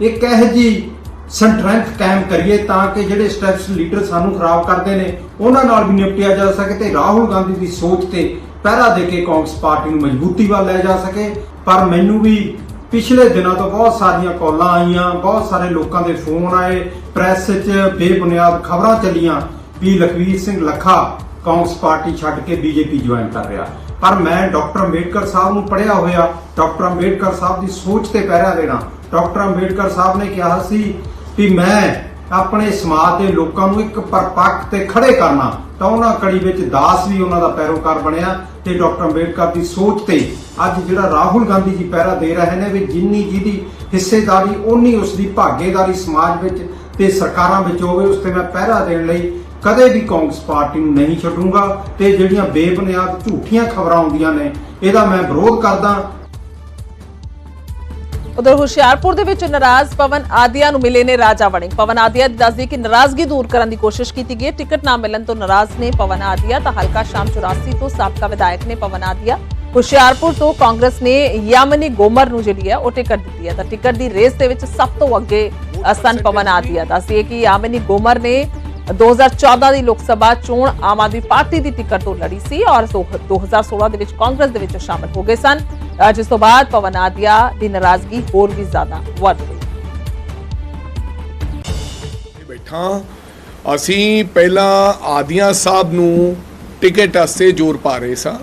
ਇੱਕ ਇਹੋ ਜਿਹੀ ਸਟਰੈਂਥ ਕਾਇਮ ਕਰੀਏ ਤਾਂ ਕਿ ਜਿਹੜੇ ਸਟੈਪਸ ਲੀਡਰ ਸਾਨੂੰ ਖਰਾਬ ਕਰਦੇ ਨੇ, ਉਹਨਾਂ ਨਾਲ ਵੀ ਨਿਪਟਿਆ ਜਾ ਸਕੇ ਤੇ ਰਾਹੁਲ ਗਾਂਧੀ ਦੀ ਸੋਚ ਤੇ ਪਹਿਰਾ ਦੇ ਕੇ ਕਾਂਗਰਸ ਪਾਰਟੀ ਨੂੰ ਮਜ਼ਬੂਤੀ ਵੱਲ ਲੈ ਜਾ ਸਕੇ। ਪਰ ਮੈਨੂੰ ਵੀ ਪਿਛਲੇ ਦਿਨਾਂ ਤੋਂ ਬਹੁਤ ਸਾਰੀਆਂ ਕਾਲਾਂ ਆਈਆਂ, ਬਹੁਤ ਸਾਰੇ ਲੋਕਾਂ ਦੇ ਫੋਨ ਆਏ, ਪ੍ਰੈਸ 'ਚ ਬੇਬੁਨਿਆਦ ਖਬਰਾਂ ਚੱਲੀਆਂ ਵੀ ਲਖਵੀਰ ਸਿੰਘ ਲੱਖਾ ਕਾਂਗਰਸ ਪਾਰਟੀ ਛੱਡ ਕੇ ਬੀਜੇਪੀ ਜੁਆਇਨ ਕਰ ਰਿਹਾ। ਪਰ ਮੈਂ ਡਾਕਟਰ ਅੰਬੇਡਕਰ ਸਾਹਿਬ ਨੂੰ ਪੜ੍ਹਿਆ ਹੋਇਆ, ਡਾਕਟਰ ਅੰਬੇਡਕਰ ਸਾਹਿਬ ਦੀ ਸੋਚ ਤੇ ਪਹਿਰਾ ਦੇਣਾ। ਡਾਕਟਰ ਅੰਬੇਡਕਰ ਸਾਹਿਬ ਨੇ ਕਿਹਾ ਸੀ ਵੀ ਮੈਂ ਆਪਣੇ ਸਮਾਜ ਦੇ ਲੋਕਾਂ ਨੂੰ ਇੱਕ ਪਰਪੱਕ ਤੇ ਖੜੇ ਕਰਨਾ, ਤਾਂ ਉਹਨਾਂ ਕੜੀ ਵਿੱਚ ਦਾਸ ਵੀ ਉਹਨਾਂ ਦਾ ਪੈਰੋਕਾਰ ਬਣਿਆ ਤੇ ਡਾਕਟਰ ਅੰਬੇਡਕਰ ਦੀ ਸੋਚ ਤੇ ਅੱਜ ਜਿਹੜਾ ਰਾਹੁਲ ਗਾਂਧੀ ਜੀ ਪਹਿਰਾ ਦੇ ਰਹੇ ਨੇ ਵੀ ਜਿੰਨੀ ਜਿਹਦੀ ਹਿੱਸੇਦਾਰੀ, ਓਨੀ ਉਸ ਦੀ ਭਾਗੀਦਾਰੀ ਸਮਾਜ ਵਿੱਚ ਤੇ ਸਰਕਾਰਾਂ ਵਿੱਚ ਹੋਵੇ, ਉਸ ਤੇ ਮੈਂ ਪਹਿਰਾ ਦੇਣ ਲਈ ਕਦੇ ਵੀ ਕਾਂਗਰਸ ਪਾਰਟੀ ਨੂੰ ਨਹੀਂ ਛੱਡੂੰਗਾ ਤੇ ਜਿਹੜੀਆਂ ਬੇਬੁਨਿਆਦ ਝੂਠੀਆਂ ਖਬਰਾਂ ਆਉਂਦੀਆਂ ਨੇ, ਇਹਦਾ ਮੈਂ ਵਿਰੋਧ ਕਰਦਾ ਉਧਰ ਹੁਸ਼ਿਆਰਪੁਰ ਦੇ ਵਿੱਚ ਨਾਰਾਜ਼ ਪਵਨ ਆਦੀਆ ਨੂੰ ਮਿਲੇ ਨੇ ਰਾਜਾ ਵੜਿੰਗ ਪਵਨ ਆਦੀਆ ਦੱਸਦੀ ਕਿ ਨਾਰਾਜ਼ਗੀ ਦੂਰ ਕਰਨ ਦੀ ਕੋਸ਼ਿਸ਼ ਕੀਤੀ ਗਈ ਟਿਕਟ ਨਾ ਮਿਲਣ ਤੋਂ ਨਾਰਾਜ਼ ਨੇ ਪਵਨ ਆਦੀਆ ਤਾਂ ਹਲਕਾ ਸ਼ਾਮ 84 ਤੋਂ ਸਾਬਕਾ ਵਿਧਾਇਕ ਨੇ ਪਵਨ ਆਦੀਆ। ਹੁਸ਼ਿਆਰਪੁਰ ਤੋਂ ਕਾਂਗਰਸ ਨੇ ਯਾਮਨੀ ਗੋਮਰ ਨੂੰ ਜਿਹੜੀ ਹੈ ਉਹ ਟਿਕਟ ਦਿੱਤੀ ਹੈ। ਤਾਂ ਟਿਕਟ ਦੀ ਰੇਸ ਦੇ ਵਿੱਚ ਸਭ ਤੋਂ ਅੱਗੇ ਅ, ਸਨ ਪਵਨ ਆਦੀਆ। ਦੱਸਦੀ ਹੈ ਕਿ ਯਾਮਨੀ ਗੋਮਰ ਨੇ 2014 ਦੀ ਲੋਕ ਸਭਾ ਚੋਣ ਆਮ ਆਦਮੀ ਪਾਰਟੀ ਦੀ ਟਿਕਟ ਤੋਂ ਲੜੀ ਸੀ ਔਰ 2016 ਦੇ ਵਿੱਚ ਕਾਂਗਰਸ ਦੇ ਵਿੱਚ ਸ਼ਾਮਲ ਹੋ ਗਏ ਸਨ। ਜਿਸ ਤੋਂ ਬਾਅਦ ਪਵਨ ਆਦੀਆ ਦੀ ਨਾਰਾਜ਼ਗੀ ਹੋਰ ਵੀ ਜ਼ਿਆਦਾ ਵੱਧ ਗਈ। ਬੈਠਾ। ਅਸੀਂ ਪਹਿਲਾਂ ਆਦੀਆਂ ਸਾਹਿਬ ਨੂੰ ਟਿਕਟ ਵਾਸਤੇ ਜ਼ੋਰ ਪਾ ਰਹੇ ਸਾਂ।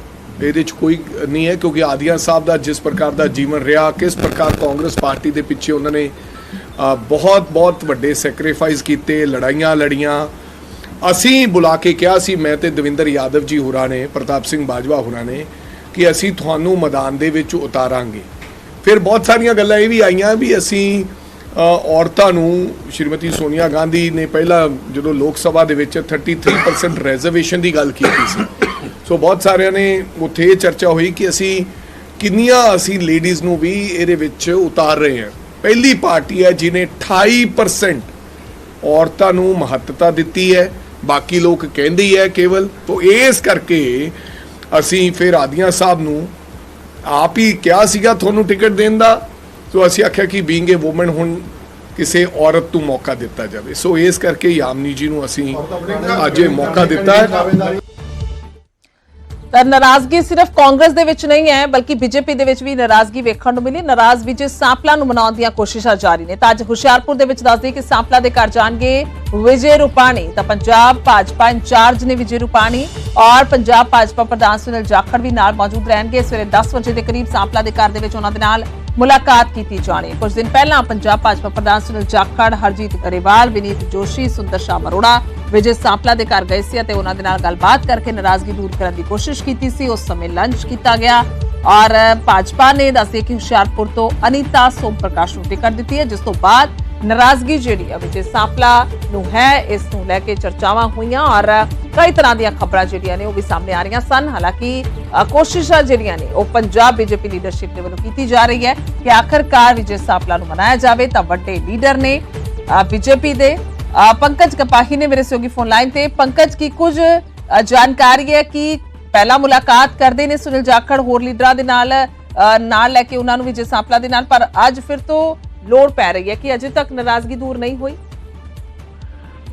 ਇਹਦੇ ਚ ਕੋਈ ਨਹੀਂ ਹੈ ਕਿਉਂਕਿ ਆਦੀਆਂ ਸਾਹਿਬ ਦਾ ਜਿਸ ਪ੍ਰਕਾਰ ਦਾ ਜੀਵਨ ਰਿਹਾ, ਕਿਸ ਪ੍ਰਕਾਰ ਕਾਂਗਰਸ ਪਾਰਟੀ ਦੇ ਪਿੱਛੇ ਉਹਨਾਂ ਨੇ ਬਹੁਤ ਬਹੁਤ ਵੱਡੇ ਸੈਕਰੀਫਾਈਸ ਕੀਤੇ, ਲੜਾਈਆਂ ਲੜੀਆਂ। ਅਸੀਂ ਬੁਲਾ ਕੇ ਕਿਹਾ ਸੀ, ਮੈਂ ਤੇ ਦਵਿੰਦਰ ਯਾਦਵ ਜੀ ਹੋਰਾਂ ਨੇ, ਪ੍ਰਤਾਪ ਸਿੰਘ ਬਾਜਵਾ ਹੋਰਾਂ ਨੇ, ਕਿ ਅਸੀਂ ਤੁਹਾਨੂੰ ਮੈਦਾਨ ਦੇ ਵਿੱਚ ਉਤਾਰਾਂਗੇ। ਫਿਰ ਬਹੁਤ ਸਾਰੀਆਂ ਗੱਲਾਂ ਇਹ ਵੀ ਆਈਆਂ ਵੀ ਅਸੀਂ ਔਰਤਾਂ ਨੂੰ, ਸ਼੍ਰੀਮਤੀ ਸੋਨੀਆ ਗਾਂਧੀ ਨੇ ਪਹਿਲਾਂ ਜਦੋਂ ਲੋਕ ਸਭਾ ਦੇ ਵਿੱਚ 33% ਰਿਜ਼ਰਵੇਸ਼ਨ ਦੀ ਗੱਲ ਕੀਤੀ ਸੀ, ਸੋ ਬਹੁਤ ਸਾਰਿਆਂ ਨੇ ਉੱਥੇ ਇਹ ਚਰਚਾ ਹੋਈ ਕਿ ਅਸੀਂ ਕਿੰਨੀਆਂ ਅਸੀਂ ਲੇਡੀਜ਼ ਨੂੰ ਵੀ ਇਹਦੇ ਵਿੱਚ ਉਤਾਰ ਰਹੇ ਹਾਂ। ਪਹਿਲੀ ਪਾਰਟੀ ਹੈ ਜਿਨੇ 28% ਔਰਤਾਂ ਨੂੰ ਮਹੱਤਤਾ ਦਿੱਤੀ ਹੈ। ਬਾਕੀ ਲੋਕ ਕਹਿੰਦੇ ਹੀ ਹੈ ਕੇਵਲ। ਤੋਂ ਇਸ ਕਰਕੇ ਅਸੀਂ ਫਿਰ ਆਦੀਆਂ ਸਾਹਿਬ ਨੂੰ ਆਪ ਹੀ ਕਿਹਾ ਸੀਗਾ ਤੁਹਾਨੂੰ ਟਿਕਟ ਦੇਣ ਦਾ। ਸੋ ਅਸੀਂ ਆਖਿਆ ਕਿ ਬੀਇੰਗ ਅ ਔਮਨ ਹੁਣ ਕਿਸੇ ਔਰਤ ਨੂੰ ਮੌਕਾ ਦਿੱਤਾ ਜਾਵੇ। ਸੋ ਇਸ ਕਰਕੇ ਯਾਮਨੀ ਜੀ ਨੂੰ ਅਸੀਂ ਅੱਜ ਇਹ ਮੌਕਾ ਦਿੱਤਾ ਹੈ। ਤਾਂ ਨਾਰਾਜ਼ਗੀ ਸਿਰਫ ਕਾਂਗਰਸ ਦੇ ਵਿੱਚ ਨਹੀਂ ਹੈ, ਬਲਕਿ ਬੀਜੇਪੀ ਦੇ ਵਿੱਚ ਵੀ ਨਾਰਾਜ਼ਗੀ ਵੇਖਣ ਨੂੰ ਮਿਲੀ। ਨਾਰਾਜ਼ ਵਿਜੇ ਸਾਂਪਲਾ ਨੂੰ ਮਨਾਉਣ ਦੀਆਂ ਕੋਸ਼ਿਸ਼ਾਂ ਜਾਰੀ ਨੇ। ਤਾਂ ਅੱਜ ਹੁਸ਼ਿਆਰਪੁਰ ਦੇ ਵਿੱਚ ਦੱਸਦੇ ਕਿ ਸਾਂਪਲਾ ਦੇ ਘਰ ਜਾਣਗੇ ਵਿਜੇ ਰੂਪਾਣੀ। ਤਾਂ ਪੰਜਾਬ ਭਾਜਪਾ ਇੰਚਾਰਜ ਨੇ ਵਿਜੇ ਰੂਪਾਣੀ ਔਰ ਪੰਜਾਬ ਭਾਜਪਾ ਪ੍ਰਧਾਨ ਸੁਨੀਲ ਜਾਖੜ ਵੀ ਨਾਲ ਮੌਜੂਦ ਰਹਿਣਗੇ। ਸਵੇਰੇ 10 ਵਜੇ ਦੇ ਕਰੀਬ ਸਾਂਪਲਾ ਦੇ ਘਰ ਦੇ ਵਿੱਚ ਉਹਨਾਂ ਦੇ ਨਾਲ ਮੁਲਾਕਾਤ ਕੀਤੀ ਜਾਣੀ। ਹੈ ਕੁਝ ਦਿਨ ਪਹਿਲਾਂ ਪੰਜਾਬ ਭਾਜਪਾ ਪ੍ਰਧਾਨ ਸੁਨੀਲ ਜਾਖੜ, ਹਰਜੀਤ ਗਰੇਵਾਲ, ਵਿਨੀਤ ਜੋਸ਼ੀ, ਸੁੰਦਰ ਸ਼ਾਹ ਅਰੋੜਾ, ਵਿਜੇ ਸਾਂਪਲਾ ਦੇ ਘਰ ਗਏ ਸੀ ਅਤੇ ਉਹਨਾਂ ਦੇ ਨਾਲ ਗੱਲਬਾਤ ਕਰਕੇ ਨਾਰਾਜ਼ਗੀ ਦੂਰ ਕਰਨ ਦੀ ਕੋਸ਼ਿਸ਼ ਕੀਤੀ ਸੀ। ਉਸ ਸਮੇਂ ਲੰਚ ਕੀਤਾ ਗਿਆ ਔਰ ਭਾਜਪਾ ਨੇ ਦੱਸਿਆ ਕਿ ਹੁਸ਼ਿਆਰਪੁਰ ਤੋਂ ਅਨੀਤਾ ਸੋਮ ਪ੍ਰਕਾਸ਼ ਨੂੰ ਟਿਕਟ ਦਿੱਤੀ ਹੈ, ਜਿਸ ਤੋਂ ਬਾਅਦ ਨਾਰਾਜ਼ਗੀ ਜਿਹੜੀ ਹੈ ਵਿਜੇ ਸਾਂਪਲਾ ਨੂੰ ਹੈ, ਇਸ ਨੂੰ ਲੈ ਕੇ ਚਰਚਾਵਾਂ ਹੋਈਆਂ ਔਰ ਕਈ ਤਰ੍ਹਾਂ ਦੀਆਂ ਖਬਰਾਂ ਜਿਹੜੀਆਂ ਨੇ ਉਹ ਵੀ ਸਾਹਮਣੇ ਆ ਰਹੀਆਂ ਸਨ। ਹਾਲਾਂਕਿ ਕੋਸ਼ਿਸ਼ਾਂ ਜਿਹੜੀਆਂ ਨੇ, ਉਹ ਪੰਜਾਬ ਬੀਜੇਪੀ ਲੀਡਰਸ਼ਿਪ ਦੇ ਵੱਲੋਂ ਕੀਤੀ ਜਾ ਰਹੀ ਹੈ ਕਿ ਆਖਰਕਾਰ ਵਿਜੇ ਸਾਂਪਲਾ ਨੂੰ ਮਨਾਇਆ ਜਾਵੇ, ਤਾਂ ਵੱਡੇ ਲੀਡਰ ਨੇ ਬੀਜੇਪੀ ਦੇ। ਪੰਕਜ ਕਪਾਹੀ ਨੇ ਮੇਰੇ ਸਹਿਯੋਗੀ ਫੋਨ ਲਾਈਨ ਤੇ। ਪੰਕਜ, ਕੀ ਕੁਝ ਜਾਣਕਾਰੀ ਹੈ ਕਿ ਪਹਿਲਾ ਮੁਲਾਕਾਤ ਕਰਦੇ ਨੇ ਸੁਨੀਲ ਜਾਖੜ ਹੋਰ ਲੀਡਰਾਂ ਦੇ ਨਾਲ ਨਾਲ ਲੈ ਕੇ ਉਹਨਾਂ ਨੂੰ ਵਿਜੇ ਸਾਂਪਲਾ ਦੇ ਨਾਲ, ਪਰ ਅੱਜ ਫਿਰ ਤੋਂ ਲੋੜ ਪੈ ਰਹੀ ਹੈ ਕਿ ਅਜੇ ਤੱਕ ਨਾਰਾਜ਼ਗੀ ਦੂਰ ਨਹੀਂ ਹੋਈ।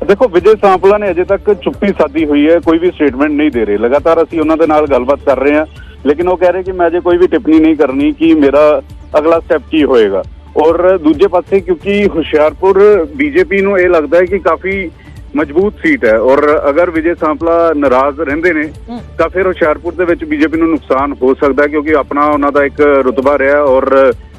ਦੇਖੋ, ਵਿਜੇ ਸਾਂਪਲਾ ਨੇ ਅਜੇ ਤੱਕ ਚੁੱਪੀ ਸਾਦੀ ਹੋਈ ਹੈ, ਕੋਈ ਵੀ ਸਟੇਟਮੈਂਟ ਨਹੀਂ ਦੇ ਰਹੇ। ਲਗਾਤਾਰ ਅਸੀਂ ਉਹਨਾਂ ਦੇ ਨਾਲ ਗੱਲਬਾਤ ਕਰ ਰਹੇ ਹਾਂ। ਲੇਕਿਨ ਉਹ ਕਹਿ ਰਹੇ ਕਿ ਮੈਂ ਅਜੇ ਕੋਈ ਵੀ ਟਿੱਪਣੀ ਨਹੀਂ ਕਰਨੀ ਕਿ ਮੇਰਾ ਅਗਲਾ ਸਟੈਪ ਕੀ ਹੋਏਗਾ। ਔਰ ਦੂਜੇ ਪਾਸੇ, ਕਿਉਂਕਿ ਹੁਸ਼ਿਆਰਪੁਰ ਬੀਜੇਪੀ ਨੂੰ ਇਹ ਲੱਗਦਾ ਹੈ ਕਿ ਕਾਫੀ ਮਜ਼ਬੂਤ ਸੀਟ ਹੈ ਔਰ ਅਗਰ ਵਿਜੇ ਸਾਂਪਲਾ ਨਾਰਾਜ਼ ਰਹਿੰਦੇ ਨੇ ਤਾਂ ਫਿਰ ਹੁਸ਼ਿਆਰਪੁਰ ਦੇ ਵਿੱਚ ਬੀਜੇਪੀ ਨੂੰ ਨੁਕਸਾਨ ਹੋ ਸਕਦਾ ਕਿਉਂਕਿ ਆਪਣਾ ਉਹਨਾਂ ਦਾ ਇੱਕ ਰੁਤਬਾ ਰਿਹਾ ਔਰ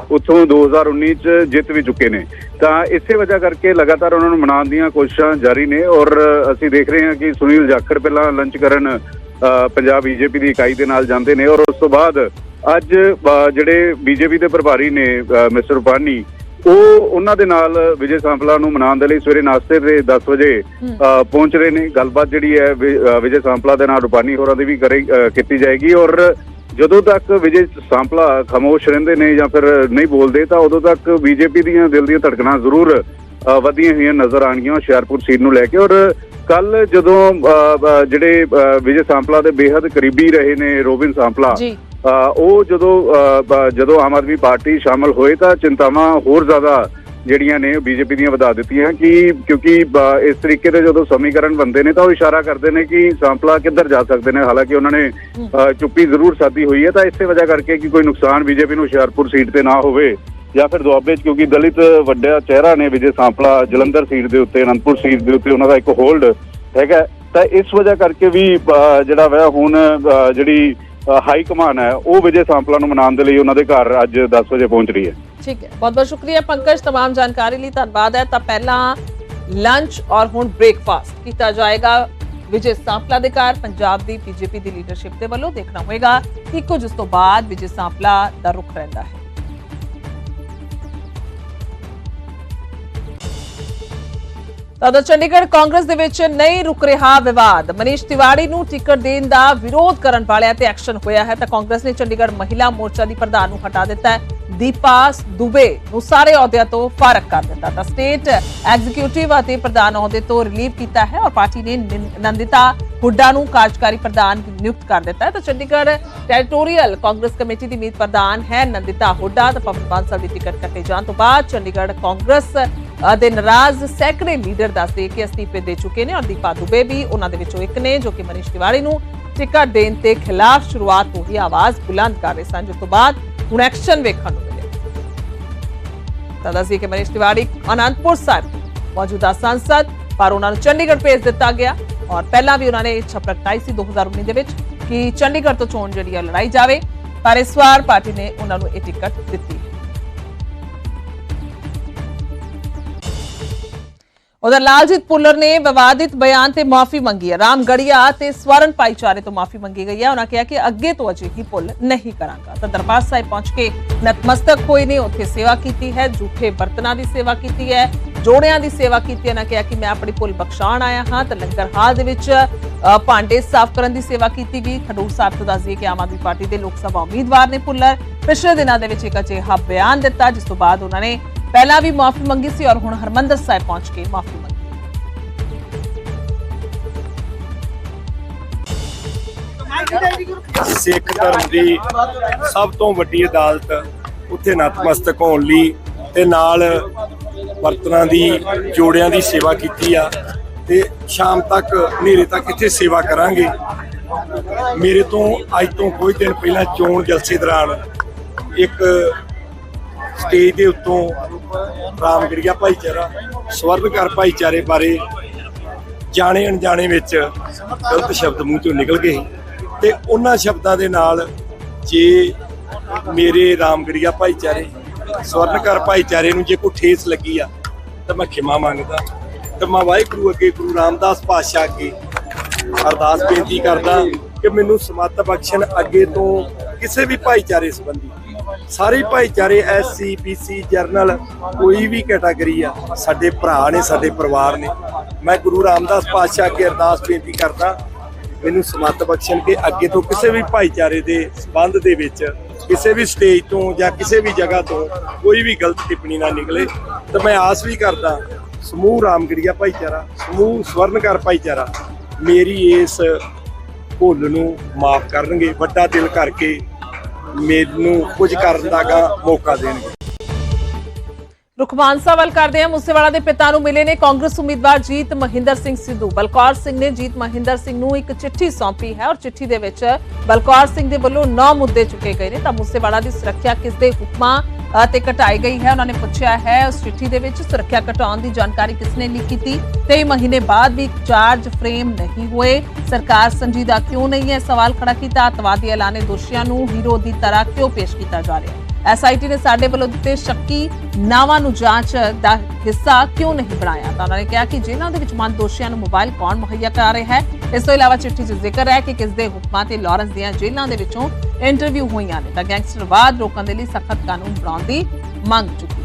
ਉੱਥੋਂ 2019 ਚ ਜਿੱਤ ਵੀ ਚੁੱਕੇ ਨੇ। ਤਾਂ ਇਸੇ ਵਜ੍ਹਾ ਕਰਕੇ ਲਗਾਤਾਰ ਉਹਨਾਂ ਨੂੰ ਮਨਾਉਣ ਦੀਆਂ ਕੋਸ਼ਿਸ਼ਾਂ ਜਾਰੀ ਨੇ ਔਰ ਅਸੀਂ ਦੇਖ ਰਹੇ ਹਾਂ ਕਿ ਸੁਨੀਲ ਜਾਖੜ ਪਹਿਲਾਂ ਲੰਚ ਕਰਨ ਪੰਜਾਬ ਬੀਜੇਪੀ ਦੀ ਇਕਾਈ ਦੇ ਨਾਲ ਜਾਂਦੇ ਨੇ ਔਰ ਉਸ ਤੋਂ ਬਾਅਦ ਅੱਜ ਜਿਹੜੇ ਬੀਜੇਪੀ ਦੇ ਪ੍ਰਭਾਰੀ ਨੇ ਮਿਸਟਰ ਰੂਪਾਨੀ ਉਹ ਉਹਨਾਂ ਦੇ ਨਾਲ ਵਿਜੇ ਸਾਂਪਲਾ ਨੂੰ ਮਨਾਉਣ ਦੇ ਲਈ ਸਵੇਰੇ ਨਾਸ਼ਤੇ ਦੇ 10 ਵਜੇ ਪਹੁੰਚ ਰਹੇ ਨੇ। ਗੱਲਬਾਤ ਜਿਹੜੀ ਹੈ ਵਿਜੇ ਸਾਂਪਲਾ ਦੇ ਨਾਲ ਰੂਪਾਨੀ ਹੋਰਾਂ ਦੀ ਵੀ ਕੀਤੀ ਜਾਏਗੀ। ਔਰ ਜਦੋਂ ਤੱਕ ਵਿਜੇ ਸਾਂਪਲਾ ਖਾਮੋਸ਼ ਰਹਿੰਦੇ ਨੇ ਜਾਂ ਫਿਰ ਨਹੀਂ ਬੋਲਦੇ ਤਾਂ ਉਦੋਂ ਤੱਕ ਬੀਜੇਪੀ ਦੀਆਂ ਦਿਲ ਦੀਆਂ ਧੜਕਣਾਂ ਜ਼ਰੂਰ ਵਧੀਆਂ ਹੋਈਆਂ ਨਜ਼ਰ ਆਣਗੀਆਂ ਹੁਸ਼ਿਆਰਪੁਰ ਸੀਟ ਨੂੰ ਲੈ ਕੇ। ਔਰ ਕੱਲ ਜਦੋਂ ਜਿਹੜੇ ਵਿਜੇ ਸਾਂਪਲਾ ਦੇ ਬੇਹੱਦ ਕਰੀਬੀ ਰਹੇ ਨੇ ਰੋਬਿਨ ਸਾਂਪਲਾ ਉਹ ਜਦੋਂ ਜਦੋਂ ਆਮ ਆਦਮੀ ਪਾਰਟੀ ਸ਼ਾਮਲ ਹੋਏ ਤਾਂ ਚਿੰਤਾਵਾਂ ਹੋਰ ਜ਼ਿਆਦਾ ਜਿਹੜੀਆਂ ਨੇ ਬੀਜੇਪੀ ਦੀਆਂ ਵਧਾ ਦਿੱਤੀਆਂ ਕਿ ਕਿਉਂਕਿ ਇਸ ਤਰੀਕੇ ਦੇ ਜਦੋਂ ਸਮੀਕਰਨ ਬੰਦੇ ਨੇ ਤਾਂ ਉਹ ਇਸ਼ਾਰਾ ਕਰਦੇ ਨੇ ਕਿ ਸਾਂਪਲਾ ਕਿੱਧਰ ਜਾ ਸਕਦੇ ਨੇ। ਹਾਲਾਂਕਿ ਉਹਨਾਂ ਨੇ ਚੁੱਪੀ ਜ਼ਰੂਰ ਸਾਧੀ ਹੋਈ ਹੈ ਤਾਂ ਇਸੇ ਵਜ੍ਹਾ ਕਰਕੇ ਕਿ ਕੋਈ ਨੁਕਸਾਨ ਬੀਜੇਪੀ ਨੂੰ ਹੁਸ਼ਿਆਰਪੁਰ ਸੀਟ ਤੇ ਨਾ ਹੋਵੇ ਜਾਂ ਫਿਰ ਦੁਆਬੇ 'ਚ, ਕਿਉਂਕਿ ਦਲਿਤ ਵੱਡਾ ਚਿਹਰਾ ਨੇ ਵਿਜੇ ਸਾਂਪਲਾ ਜਲੰਧਰ ਸੀਟ ਦੇ ਉੱਤੇ, ਅਨੰਦਪੁਰ ਸੀਟ ਦੇ ਉੱਤੇ, ਉਹਨਾਂ ਦਾ ਇੱਕ ਹੋਲਡ ਹੈਗਾ। ਤਾਂ ਇਸ ਵਜ੍ਹਾ ਕਰਕੇ ਵੀ ਜਿਹੜਾ ਵਾ ਹੁਣ ਜਿਹੜੀ ਹਾਈ ਕਮਾਨ ਹੈ ਉਹ ਵਿਜੇ ਸਾਂਪਲਾ ਨੂੰ ਮਨਾਉਣ ਦੇ ਲਈ ਉਹਨਾਂ ਦੇ ਘਰ ਅੱਜ 10 ਵਜੇ ਪਹੁੰਚ ਰਹੀ ਹੈ ਠੀਕ ਹੈ ਬਹੁਤ ਬਹੁਤ ਸ਼ੁਕਰੀਆ ਪੰਕਜ तमाम ਜਾਣਕਾਰੀ ਲਈ ਧੰਨਵਾਦ ਹੈ ਤਾਂ ਪਹਿਲਾਂ ਲੰਚ ਔਰ ਹੁਣ ਬ੍ਰੇਕਫਾਸਟ ਕੀਤਾ ਜਾਏਗਾ ਵਿਜੇ ਸਾਂਪਲਾ ਦੇ ਘਰ ਪੰਜਾਬ ਦੀ ਬੀਜੇਪੀ ਦੀ ਲੀਡਰਸ਼ਿਪ ਦੇ ਵੱਲੋਂ ਦੇਖਣਾ ਹੋਏਗਾ ਕਿ ਕੁਝ ਉਸ ਤੋਂ ਬਾਅਦ ਵਿਜੇ ਸਾਂਪਲਾ ਦਾ ਰੁਖ ਰਹਿੰਦਾ ਹੈ ਤਾਂ ਚੰਡੀਗੜ੍ਹ ਕਾਂਗਰਸ ਦੇ ਵਿੱਚ ਨਹੀਂ ਰੁਕ ਰਿਹਾ ਵਿਵਾਦ। ਮਨੀਸ਼ ਤਿਵਾੜੀ ਨੂੰ ਟਿਕਟ ਦੇਣ ਦਾ ਵਿਰੋਧ ਕਰਨ ਵਾਲਿਆਂ ਤੇ ਐਕਸ਼ਨ ਹੋਇਆ ਹੈ ਤਾਂ ਕਾਂਗਰਸ ਨੇ ਚੰਡੀਗੜ੍ਹ ਮਹਿਲਾ ਮੋਰਚਾ ਦੀ ਪ੍ਰਧਾਨ ਨੂੰ ਹਟਾ ਦਿੱਤਾ ਹੈ। ਦੀਪਾ ਦੁਬੇ ਨੂੰ ਸਾਰੇ ਅਹੁਦਿਆਂ ਤੋਂ ਫਾਰਗ ਕਰ ਦਿੱਤਾ। ਤਾਂ ਸਟੇਟ ਐਗਜ਼ੀਕਿਊਟਿਵ ਅਤੇ ਪ੍ਰਧਾਨ ਅਹੁਦੇ ਤੋਂ ਰਿਲੀਵ ਕੀਤਾ ਹੈ ਔਰ ਪਾਰਟੀ ਨੇ ਨੰਦਿਤਾ ਹੁੱਡਾ ਨੂੰ ਕਾਰਜਕਾਰੀ ਪ੍ਰਧਾਨ ਨਿਯੁਕਤ ਕਰ ਦਿੱਤਾ ਹੈ। ਤਾਂ ਚੰਡੀਗੜ੍ਹ ਟੈਰੀਟੋਰੀਅਲ ਕਾਂਗਰਸ ਕਮੇਟੀ ਦੀ ਮੀਤ ਪ੍ਰਧਾਨ ਹੈ ਨੰਦਿਤਾ ਹੁੱਡਾ। ਤਾਂ ਪਵਨ ਬਾਂਸਲ ਦੀ ਟਿਕਟ ਕੱਟੇ ਜਾਣ ਤੋਂ ਬਾਅਦ ਚੰਡੀਗੜ੍ਹ ਕਾਂਗਰਸ ਦੇ ਨਾਰਾਜ਼ ਸੈਂਕੜੇ ਲੀਡਰ ਦੱਸਦੇ ਕਿ ਅਸਤੀਫੇ ਦੇ ਚੁੱਕੇ ਨੇ ਔਰ ਦੀਪਾ ਦੁਬੇ ਵੀ ਉਹਨਾਂ ਦੇ ਵਿੱਚੋਂ ਇੱਕ ਨੇ ਜੋ ਕਿ ਮਨੀਸ਼ ਤਿਵਾੜੀ ਨੂੰ ਟਿਕਟ ਦੇਣ ਤੇ ਖਿਲਾਫ ਸ਼ੁਰੂਆਤ ਤੋਂ ਹੀ ਆਵਾਜ਼ ਬੁਲੰਦ ਕਰ ਰਹੇ ਸਨ ਜਿਸ ਤੋਂ ਬਾਅਦ ਹੁਣ ਐਕਸ਼ਨ ਵੇਖਣ ਨੂੰ ਮਿਲਿਆ। ਤਾਂ ਦੱਸਦੀ ਕਿ ਮਨੀਸ਼ ਤਿਵਾੜੀ ਅਨੰਦਪੁਰ ਸਾਹਿਬ ਮੌਜੂਦਾ ਸੰਸਦ, ਪਰ ਉਹਨਾਂ ਨੂੰ ਚੰਡੀਗੜ੍ਹ ਭੇਜ ਦਿੱਤਾ ਗਿਆ ਔਰ ਪਹਿਲਾਂ ਵੀ ਉਹਨਾਂ ਨੇ ਇੱਛਾ ਪ੍ਰਗਟਾਈ ਸੀ 2019 ਦੇ ਵਿੱਚ ਕਿ ਚੰਡੀਗੜ੍ਹ ਤੋਂ ਚੋਣ ਜਿਹੜੀ ਹੈ ਲੜਾਈ ਜਾਵੇ, ਪਰ ਇਸ ਵਾਰ ਪਾਰਟੀ ਨੇ ਉਹਨਾਂ ਨੂੰ ਇਹ ਟਿਕਟ ਦਿੱਤੀ। ਉਧਰ ਲਾਲਜੀਤ ਪੁੱਲਰ ਨੇ ਵਿਵਾਦਿਤ ਬਿਆਨ ਤੇ ਮਾਫੀ ਮੰਗੀ ਹੈ। ਰਾਮਗੜੀਆ ਤੇ ਸਵਰਨ ਭਾਈਚਾਰੇ ਤੋਂ ਮਾਫੀ ਮੰਗੀ ਗਈ ਹੈ। ਉਹਨਾਂ ਕਿਹਾ ਕਿ ਅੱਗੇ ਤੋਂ ਅਜਿਹੀ ਭੁੱਲ ਨਹੀਂ ਕਰਾਂਗਾ। ਤਾਂ ਦਰਬਾਰ ਸਾਹਿਬ ਪਹੁੰਚ ਕੇ ਨਤਮਸਤਕ ਹੋਏ ਨੇ। ਉੱਥੇ ਸੇਵਾ ਕੀਤੀ ਹੈ। ਝੂਠੇ ਬਰਤਨਾਂ ਦੀ ਸੇਵਾ ਕੀਤੀ ਹੈ। ਜੋੜਿਆਂ ਦੀ ਸੇਵਾ ਕੀਤੀ ਉਹਨਾਂ ਕਿਹਾ ਕਿ ਮੈਂ ਆਪਣੀ ਭੁੱਲ ਬਖਸ਼ਾਣ ਆਇਆ ਹਾਂ। ਤਾਂ ਲੰਗਰ ਹਾਲ ਦੇ ਵਿੱਚ ਭਾਂਡੇ ਸਾਫ਼ ਕਰਨ ਦੀ ਸੇਵਾ ਕੀਤੀ ਗਈ। ਖਡੂਰ ਸਾਹਿਬ ਤੋਂ ਦੱਸਦੀਏ ਕਿ ਆਮ ਆਦਮੀ ਪਾਰਟੀ ਦੇ ਲੋਕ ਸਭਾ ਉਮੀਦਵਾਰ ਨੇ ਪੁੱਲਰ। ਪਿਛਲੇ ਦਿਨਾਂ ਦੇ ਵਿੱਚ ਇੱਕ ਅਜਿਹਾ ਬਿਆਨ ਦਿੱਤਾ, ਜਿਸ ਤੋਂ ਬਾਅਦ ਉਹਨਾਂ ਨੇ ਪਹਿਲਾਂ ਵੀ ਮਾਫੀ ਮੰਗੀ ਸੀ ਔਰ ਹੁਣ ਹਰਮੰਦਰ ਸਾਹਿਬ ਪਹੁੰਚ ਕੇ ਮਾਫੀ ਮੰਗੀ। ਸਿੱਖ ਧਰਮ ਦੀ ਸਭ ਤੋਂ ਵੱਡੀ ਅਦਾਲਤ ਉੱਥੇ ਨਤਮਸਤਕ ਹੋਣ ਲਈ ਤੇ ਨਾਲ ਬਰਤਨਾਂ ਦੀ, ਜੋੜਿਆਂ ਦੀ ਸੇਵਾ ਕੀਤੀ ਆ ਤੇ ਸ਼ਾਮ ਤੱਕ, ਹਨੇਰੇ ਤੱਕ ਇੱਥੇ ਸੇਵਾ ਕਰਾਂਗੇ। ਮੇਰੇ ਤੋਂ ਅੱਜ ਤੋਂ ਕੁਝ ਦਿਨ ਪਹਿਲਾਂ ਚੋਣ ਜਲਸੇ ਦੌਰਾਨ ਇੱਕ ਸਟੇਜ ਦੇ ਉੱਤੋਂ ਰਾਮਗੜੀਆ ਭਾਈਚਾਰਾ ਸਵਰਨਕਾਰ ਭਾਈਚਾਰੇ ਬਾਰੇ ਜਾਣੇ ਅਣਜਾਣੇ ਵਿੱਚ ਗਲਤ ਸ਼ਬਦ ਮੂੰਹ ਚੋਂ ਨਿਕਲ ਗਏ ਤੇ ਉਹਨਾਂ ਸ਼ਬਦਾਂ ਦੇ ਨਾਲ ਜੇ ਮੇਰੇ ਰਾਮਗੜੀਆ ਭਾਈਚਾਰੇ ਸਵਰਨਕਾਰ ਭਾਈਚਾਰੇ ਨੂੰ ਜੇ ਕੋਈ ਠੇਸ ਲੱਗੀ ਆ, ਤਾਂ ਮੈਂ ਖਿਮਾ ਮੰਗਦਾ। ਤੇ ਮੈਂ ਵਾਹਿਗੁਰੂ ਅੱਗੇ, ਗੁਰੂ ਰਾਮਦਾਸ ਪਾਤਸ਼ਾਹ ਅੱਗੇ ਅਰਦਾਸ ਬੇਨਤੀ ਕਰਦਾ ਕਿ ਮੈਨੂੰ ਸਮੱਤ ਬਖਸ਼ਣ ਅੱਗੇ ਤੋਂ ਕਿਸੇ ਵੀ ਭਾਈਚਾਰੇ ਸੰਬੰਧੀ ਸਾਰੇ ਭਾਈਚਾਰੇ ਐਸਸੀ ਬੀਸੀ ਜਰਨਲ ਕੋਈ ਵੀ ਕੈਟਾਗਰੀ ਆ, ਸਾਡੇ ਭਰਾ ਨੇ, ਸਾਡੇ ਪਰਿਵਾਰ ਨੇ। ਮੈਂ ਗੁਰੂ ਰਾਮਦਾਸ ਪਾਤਸ਼ਾਹ ਅੱਗੇ ਅਰਦਾਸ ਬੇਨਤੀ ਕਰਦਾ, ਮੈਨੂੰ ਸਮੱਤ ਬਖਸ਼ਣ ਕਿ ਅੱਗੇ ਤੋਂ ਕਿਸੇ ਵੀ ਭਾਈਚਾਰੇ ਦੇ ਸੰਬੰਧ ਦੇ ਵਿੱਚ, ਕਿਸੇ ਵੀ ਸਟੇਜ ਤੋਂ ਜਾਂ ਕਿਸੇ ਵੀ ਜਗ੍ਹਾ ਤੋਂ ਕੋਈ ਵੀ ਗਲਤ ਟਿੱਪਣੀ ਨਾ ਨਿਕਲੇ। ਤਾਂ ਮੈਂ ਆਸ ਵੀ ਕਰਦਾ, ਸਮੂਹ ਰਾਮਗੜੀਆ ਭਾਈਚਾਰਾ, ਸਮੂਹ ਸਵਰਨਕਾਰ ਭਾਈਚਾਰਾ, ਮੇਰੀ ਇਸ ਭੁੱਲ ਨੂੰ ਮਾਫ ਕਰਨਗੇ, ਵੱਡਾ ਦਿਲ ਕਰਕੇ ਮੈਨੂੰ ਕੁਝ ਕਰਨ ਦਾ ਮੌਕਾ ਦੇਣਗੇ ਰੁਖਮਾਨਸਾ ਵੱਲ ਕਰਦੇ ਹਾਂ। ਮੂਸੇਵਾਲਾ ਦੇ ਪਿਤਾ ਨੂੰ ਮਿਲੇ ਨੇ ਕਾਂਗਰਸ ਉਮੀਦਵਾਰ ਜੀਤ ਮਹਿੰਦਰ ਸਿੰਘ ਸਿੱਧੂ। ਬਲਕੌਰ ਸਿੰਘ ਨੇ ਜੀਤ ਮਹਿੰਦਰ ਸਿੰਘ ਨੂੰ ਇੱਕ ਚਿੱਠੀ ਸੌਂਪੀ ਹੈ ਔਰ ਚਿੱਠੀ ਦੇ ਵਿੱਚ ਬਲਕੌਰ ਸਿੰਘ ਦੇ ਵੱਲੋਂ 9 ਮੁੱਦੇ ਚੁੱਕੇ ਗਏ ਨੇ। ਤਾਂ ਮੂਸੇਵਾਲਾ ਦੀ ਸੁਰੱਖਿਆ ਕਿਸ ਦੇ ਹੁਕਮਾਂ ਤੇ ਘਟਾਈ ਗਈ ਹੈ। ਉਹਨਾਂ ਨੇ ਪੁੱਛਿਆ ਹੈ, ਉਸ ਚਿੱਠੀ ਦੇ ਵਿੱਚ ਸੁਰੱਖਿਆ ਘਟਾਉਣ ਦੀ ਜਾਣਕਾਰੀ ਕਿਸਨੇ ਲੀਕ ਕੀਤੀ? ਤੇ ਮਹੀਨੇ ਬਾਅਦ ਵੀ ਚਾਰਜ ਫਰੇਮ ਨਹੀਂ ਹੋਏ। ਸਰਕਾਰ ਸੰਜੀਦਾ ਕਿਉਂ ਨਹੀਂ ਹੈ? ਸਵਾਲ ਖੜਾ ਕੀਤਾ। ਅਤਵਾਦੀ ਐਲਾਨੇ ਦੋਸ਼ੀਆਂ ਨੂੰ ਹੀਰੋ ਦੀ ਤਰ੍ਹਾਂ ਕਿਉਂ ਪੇਸ਼ ਕੀਤਾ ਜਾ ਰਿਹਾ ਹੈ? ਐਸਆਈਟੀ ਨੇ ਸਾਡੇ ਵੱਲੋਂ ਦਿੱਤੇ ਸ਼ੱਕੀ ਨਾਵਾਂ ਨੂੰ ਜਾਂਚ ਦਾ ਹਿੱਸਾ ਕਿਉਂ ਨਹੀਂ ਬਣਾਇਆ? ਤਾਂ ਉਹਨਾਂ ਨੇ ਕਿਹਾ ਕਿ ਜੇਲ੍ਹਾਂ ਦੇ ਵਿੱਚ ਮਨ ਦੋਸ਼ੀਆਂ ਨੂੰ ਮੋਬਾਈਲ ਕੌਣ ਮੁਹੱਈਆ ਕਰਾ ਰਿਹਾ ਹੈ? ਇਸ ਤੋਂ ਇਲਾਵਾ ਚਿੱਠੀ 'ਚ ਜ਼ਿਕਰ ਹੈ ਕਿ ਕਿਸ ਦੇ ਹੁਕਮਾਂ ਤੇ ਲਾਰੈਂਸ ਦੀਆਂ ਜੇਲ੍ਹਾਂ ਦੇ ਵਿੱਚੋਂ ਇੰਟਰਵਿਊ ਹੋਈਆਂ ਨੇ। ਤਾਂ ਗੈਂਗਸਟਰਵਾਦ ਰੋਕਣ ਦੇ ਲਈ ਸਖਤ ਕਾਨੂੰਨ ਬਣਾਉਣ ਦੀ ਮੰਗ ਚੁੱਕੀ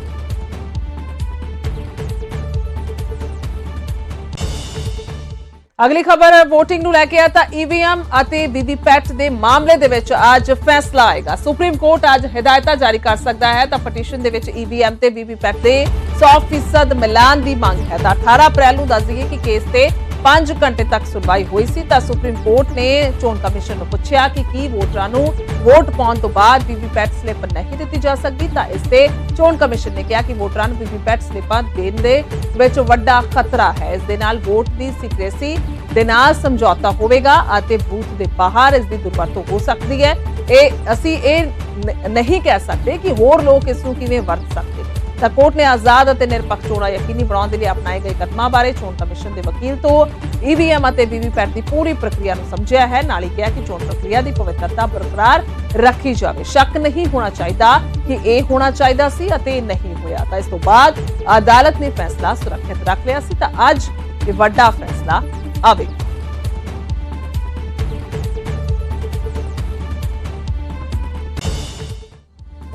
ਅਗਲੀ ਖਬਰ VOTING ਨੂੰ ਲੈ ਕੇ ਆ ਤਾਂ EVM ਅਤੇ ਵੀਵੀਪੈਟ ਦੇ ਮਾਮਲੇ ਦੇ ਵਿੱਚ ਅੱਜ ਫੈਸਲਾ ਆਏਗਾ। ਸੁਪਰੀਮ ਕੋਰਟ ਅੱਜ ਹਦਾਇਤਾਂ ਜਾਰੀ ਕਰ ਸਕਦਾ ਹੈ, ਤਾਂ ਪਟੀਸ਼ਨ ਦੇ ਵਿੱਚ EVM ਤੇ ਵੀਵੀਪੈਟ ਦੇ 100% ਮਿਲਾਨ ਦੀ ਮੰਗ ਹੈ। ਤਾਂ 18 ਅਪ੍ਰੈਲ ਨੂੰ ਦੱਸ ਦਈਏ ਕਿ ਕੇਸ ਤੇ 5 ਘੰਟੇ ਤੱਕ ਸੁਣਵਾਈ ਹੋਈ ਸੀ ਤਾਂ ਸੁਪਰੀਮ ਕੋਰਟ ਨੇ ਚੋਣ ਕਮਿਸ਼ਨ ਨੂੰ ਪੁੱਛਿਆ ਕਿ ਕੀ ਵੋਟਰਾਂ ਨੂੰ ਵੋਟ ਪਾਉਣ ਤੋਂ ਬਾਅਦ ਵੀਵੀਪੈਟ ਸਲਿੱਪ ਨਹੀਂ ਦਿੱਤੀ ਜਾ ਸਕਦੀ ਤਾਂ ਇਸ ਤੇ ਚੋਣ ਕਮਿਸ਼ਨ ਨੇ ਕਿਹਾ ਕਿ ਵੋਟਰਾਂ ਨੂੰ ਵੀਵੀਪੈਟ ਸਲਿੱਪਾਂ ਦੇਣ ਦੇ ਵਿੱਚ ਵੱਡਾ ਖਤਰਾ ਹੈ। ਇਸ ਦੇ ਨਾਲ ਵੋਟ ਦੀ ਸੀਕ੍ਰੇਸੀ ਦੇ ਨਾਲ ਸਮਝੌਤਾ ਹੋਵੇਗਾ ਅਤੇ ਬੂਥ ਦੇ ਬਾਹਰ ਇਸ ਦੀ ਦੁਰਵਰਤੋਂ ਹੋ ਸਕਦੀ ਹੈ। ਇਹ ਅਸੀਂ ਇਹ ਨਹੀਂ ਕਹਿ ਸਕਦੇ ਕਿ ਹੋਰ ਲੋਕ ਇਸ ਨੂੰ ਕਿਵੇਂ ਵਰਤ ਸਕਦੇ ਤਾਂ ਕੋਰਟ ਨੇ ਆਜ਼ਾਦ ਅਤੇ ਨਿਰਪੱਖ ਚੋਣਾਂ ਯਕੀਨੀ ਬਣਾਉਣ ਦੇ ਲਈ ਅਪਣਾਏ ਗਏ ਕਦਮਾਂ ਬਾਰੇ ਚੋਣ ਕਮਿਸ਼ਨ ਦੇ ਵਕੀਲ ਤੋਂ ਈਵੀਐਮ ਅਤੇ ਵੀਵੀਪੈਟ ਦੀ ਪੂਰੀ ਪ੍ਰਕਿਰਿਆ ਨੂੰ ਸਮਝਿਆ ਹੈ। ਨਾਲ ਹੀ ਕਿਹਾ ਕਿ ਚੋਣ ਪ੍ਰਕਿਰਿਆ ਦੀ ਪਵਿੱਤਰਤਾ ਬਰਕਰਾਰ ਰੱਖੀ ਜਾਵੇ। ਸ਼ੱਕ ਨਹੀਂ ਹੋਣਾ ਚਾਹੀਦਾ ਕਿ ਇਹ ਹੋਣਾ ਚਾਹੀਦਾ ਸੀ ਅਤੇ ਨਹੀਂ ਹੋਇਆ। ਤਾਂ ਇਸ ਤੋਂ ਬਾਅਦ ਅਦਾਲਤ ਨੇ ਫੈਸਲਾ ਸੁਰੱਖਿਅਤ ਰੱਖ ਲਿਆ ਸੀ। ਤਾਂ ਅੱਜ ਇਹ ਵੱਡਾ ਫੈਸਲਾ ਆਵੇਗਾ।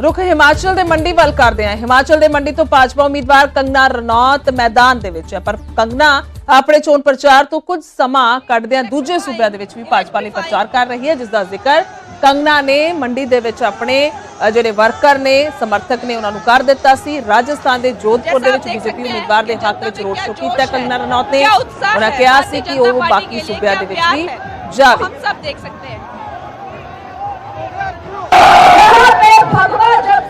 ਰੁਖ ਹਿਮਾਚਲ ਦੇ ਮੰਡੀ ਵੱਲ ਕਰਦੇ ਆ। ਹਿਮਾਚਲ ਦੇ ਮੰਡੀ ਤੋਂ ਭਾਜਪਾ ਉਮੀਦਵਾਰ ਕੰਗਨਾ ਰਣੌਤ ਮੈਦਾਨ ਦੇ ਵਿੱਚ ਹੈ ਪਰ ਕੰਗਨਾ ਆਪਣੇ ਚੋਣ ਪ੍ਰਚਾਰ ਤੋਂ ਕੁਝ ਸਮਾਂ ਕੱਢਦਿਆਂ ਦੂਜੇ ਸੂਬਿਆਂ ਦੇ ਵਿੱਚ ਵੀ ਭਾਜਪਾ ਲਈ ਪ੍ਰਚਾਰ ਕਰ ਰਹੀ ਹੈ ਜਿਸ ਦਾ ਜ਼ਿਕਰ ਕੰਗਨਾ ਨੇ ਮੰਡੀ ਦੇ ਵਿੱਚ ਆਪਣੇ ਜਿਹੜੇ ਵਰਕਰ ਨੇ ਸਮਰਥਕ ਨੇ ਉਹਨਾਂ ਨੂੰ ਕਰ ਦਿੱਤਾ ਸੀ। ਰਾਜਸਥਾਨ ਦੇ ਜੋਧਪੁਰ ਦੇ ਵਿੱਚ ਬੀਜੇਪੀ ਉਮੀਦਵਾਰ ਦੇ ਹੱਕ ਵਿੱਚ ਰੋਡ ਸ਼ੋਅ ਕੀਤਾ ਕੰਗਨਾ ਰਣੌਤ ਨੇ। ਉਹਨਾਂ ਕਿਹਾ ਸੀ ਕਿ ਉਹ ਬਾਕੀ ਸੂਬਿਆਂ ਦੇ ਵਿੱਚ ਵੀ ਜਾਵੇ। ਹਮ ਸਭ ਦੇਖ ਸਕਦੇ ਹਾਂ।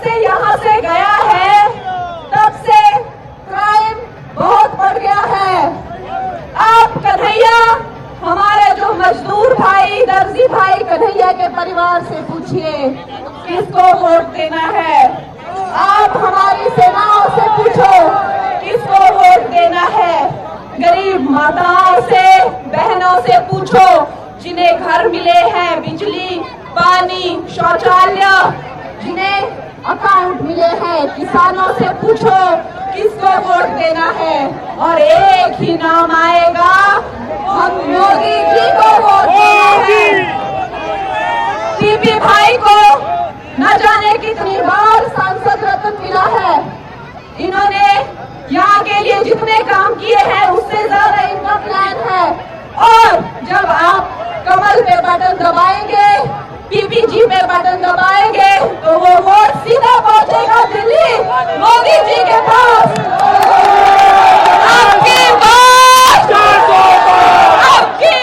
से यहाँ से गया है, तब से क्राइम बहुत बढ़ गया है। आप कन्हैया, हमारे जो मजदूर भाई, दर्जी भाई कन्हैया के परिवार से पूछिए, किसको वोट देना है? आप हमारी सेनाओं से पूछो, किसको वोट देना है? गरीब माताओं से, बहनों से पूछो, जिन्हें घर मिले हैं बिजली, पानी, शौचालय, जिन्हें अकाउंट मिले हैं। किसानों से पूछो किसको वोट देना है? और एक ही नाम आएगा हम मोदी जी को वोट देना है। टीपी भाई को न जाने कितनी बार सांसद रत्न मिला है। इन्होंने यहाँ के लिए जितने काम किए हैं उससे ज़्यादा इनका प्लान है। और जब आप कमल पे बटन दबाएँगे पीपीजी में बटन दबाएंगे तो वो वोट सीधा पहुंचेगा दिल्ली मोदी जी के पास आपकी बात आपकी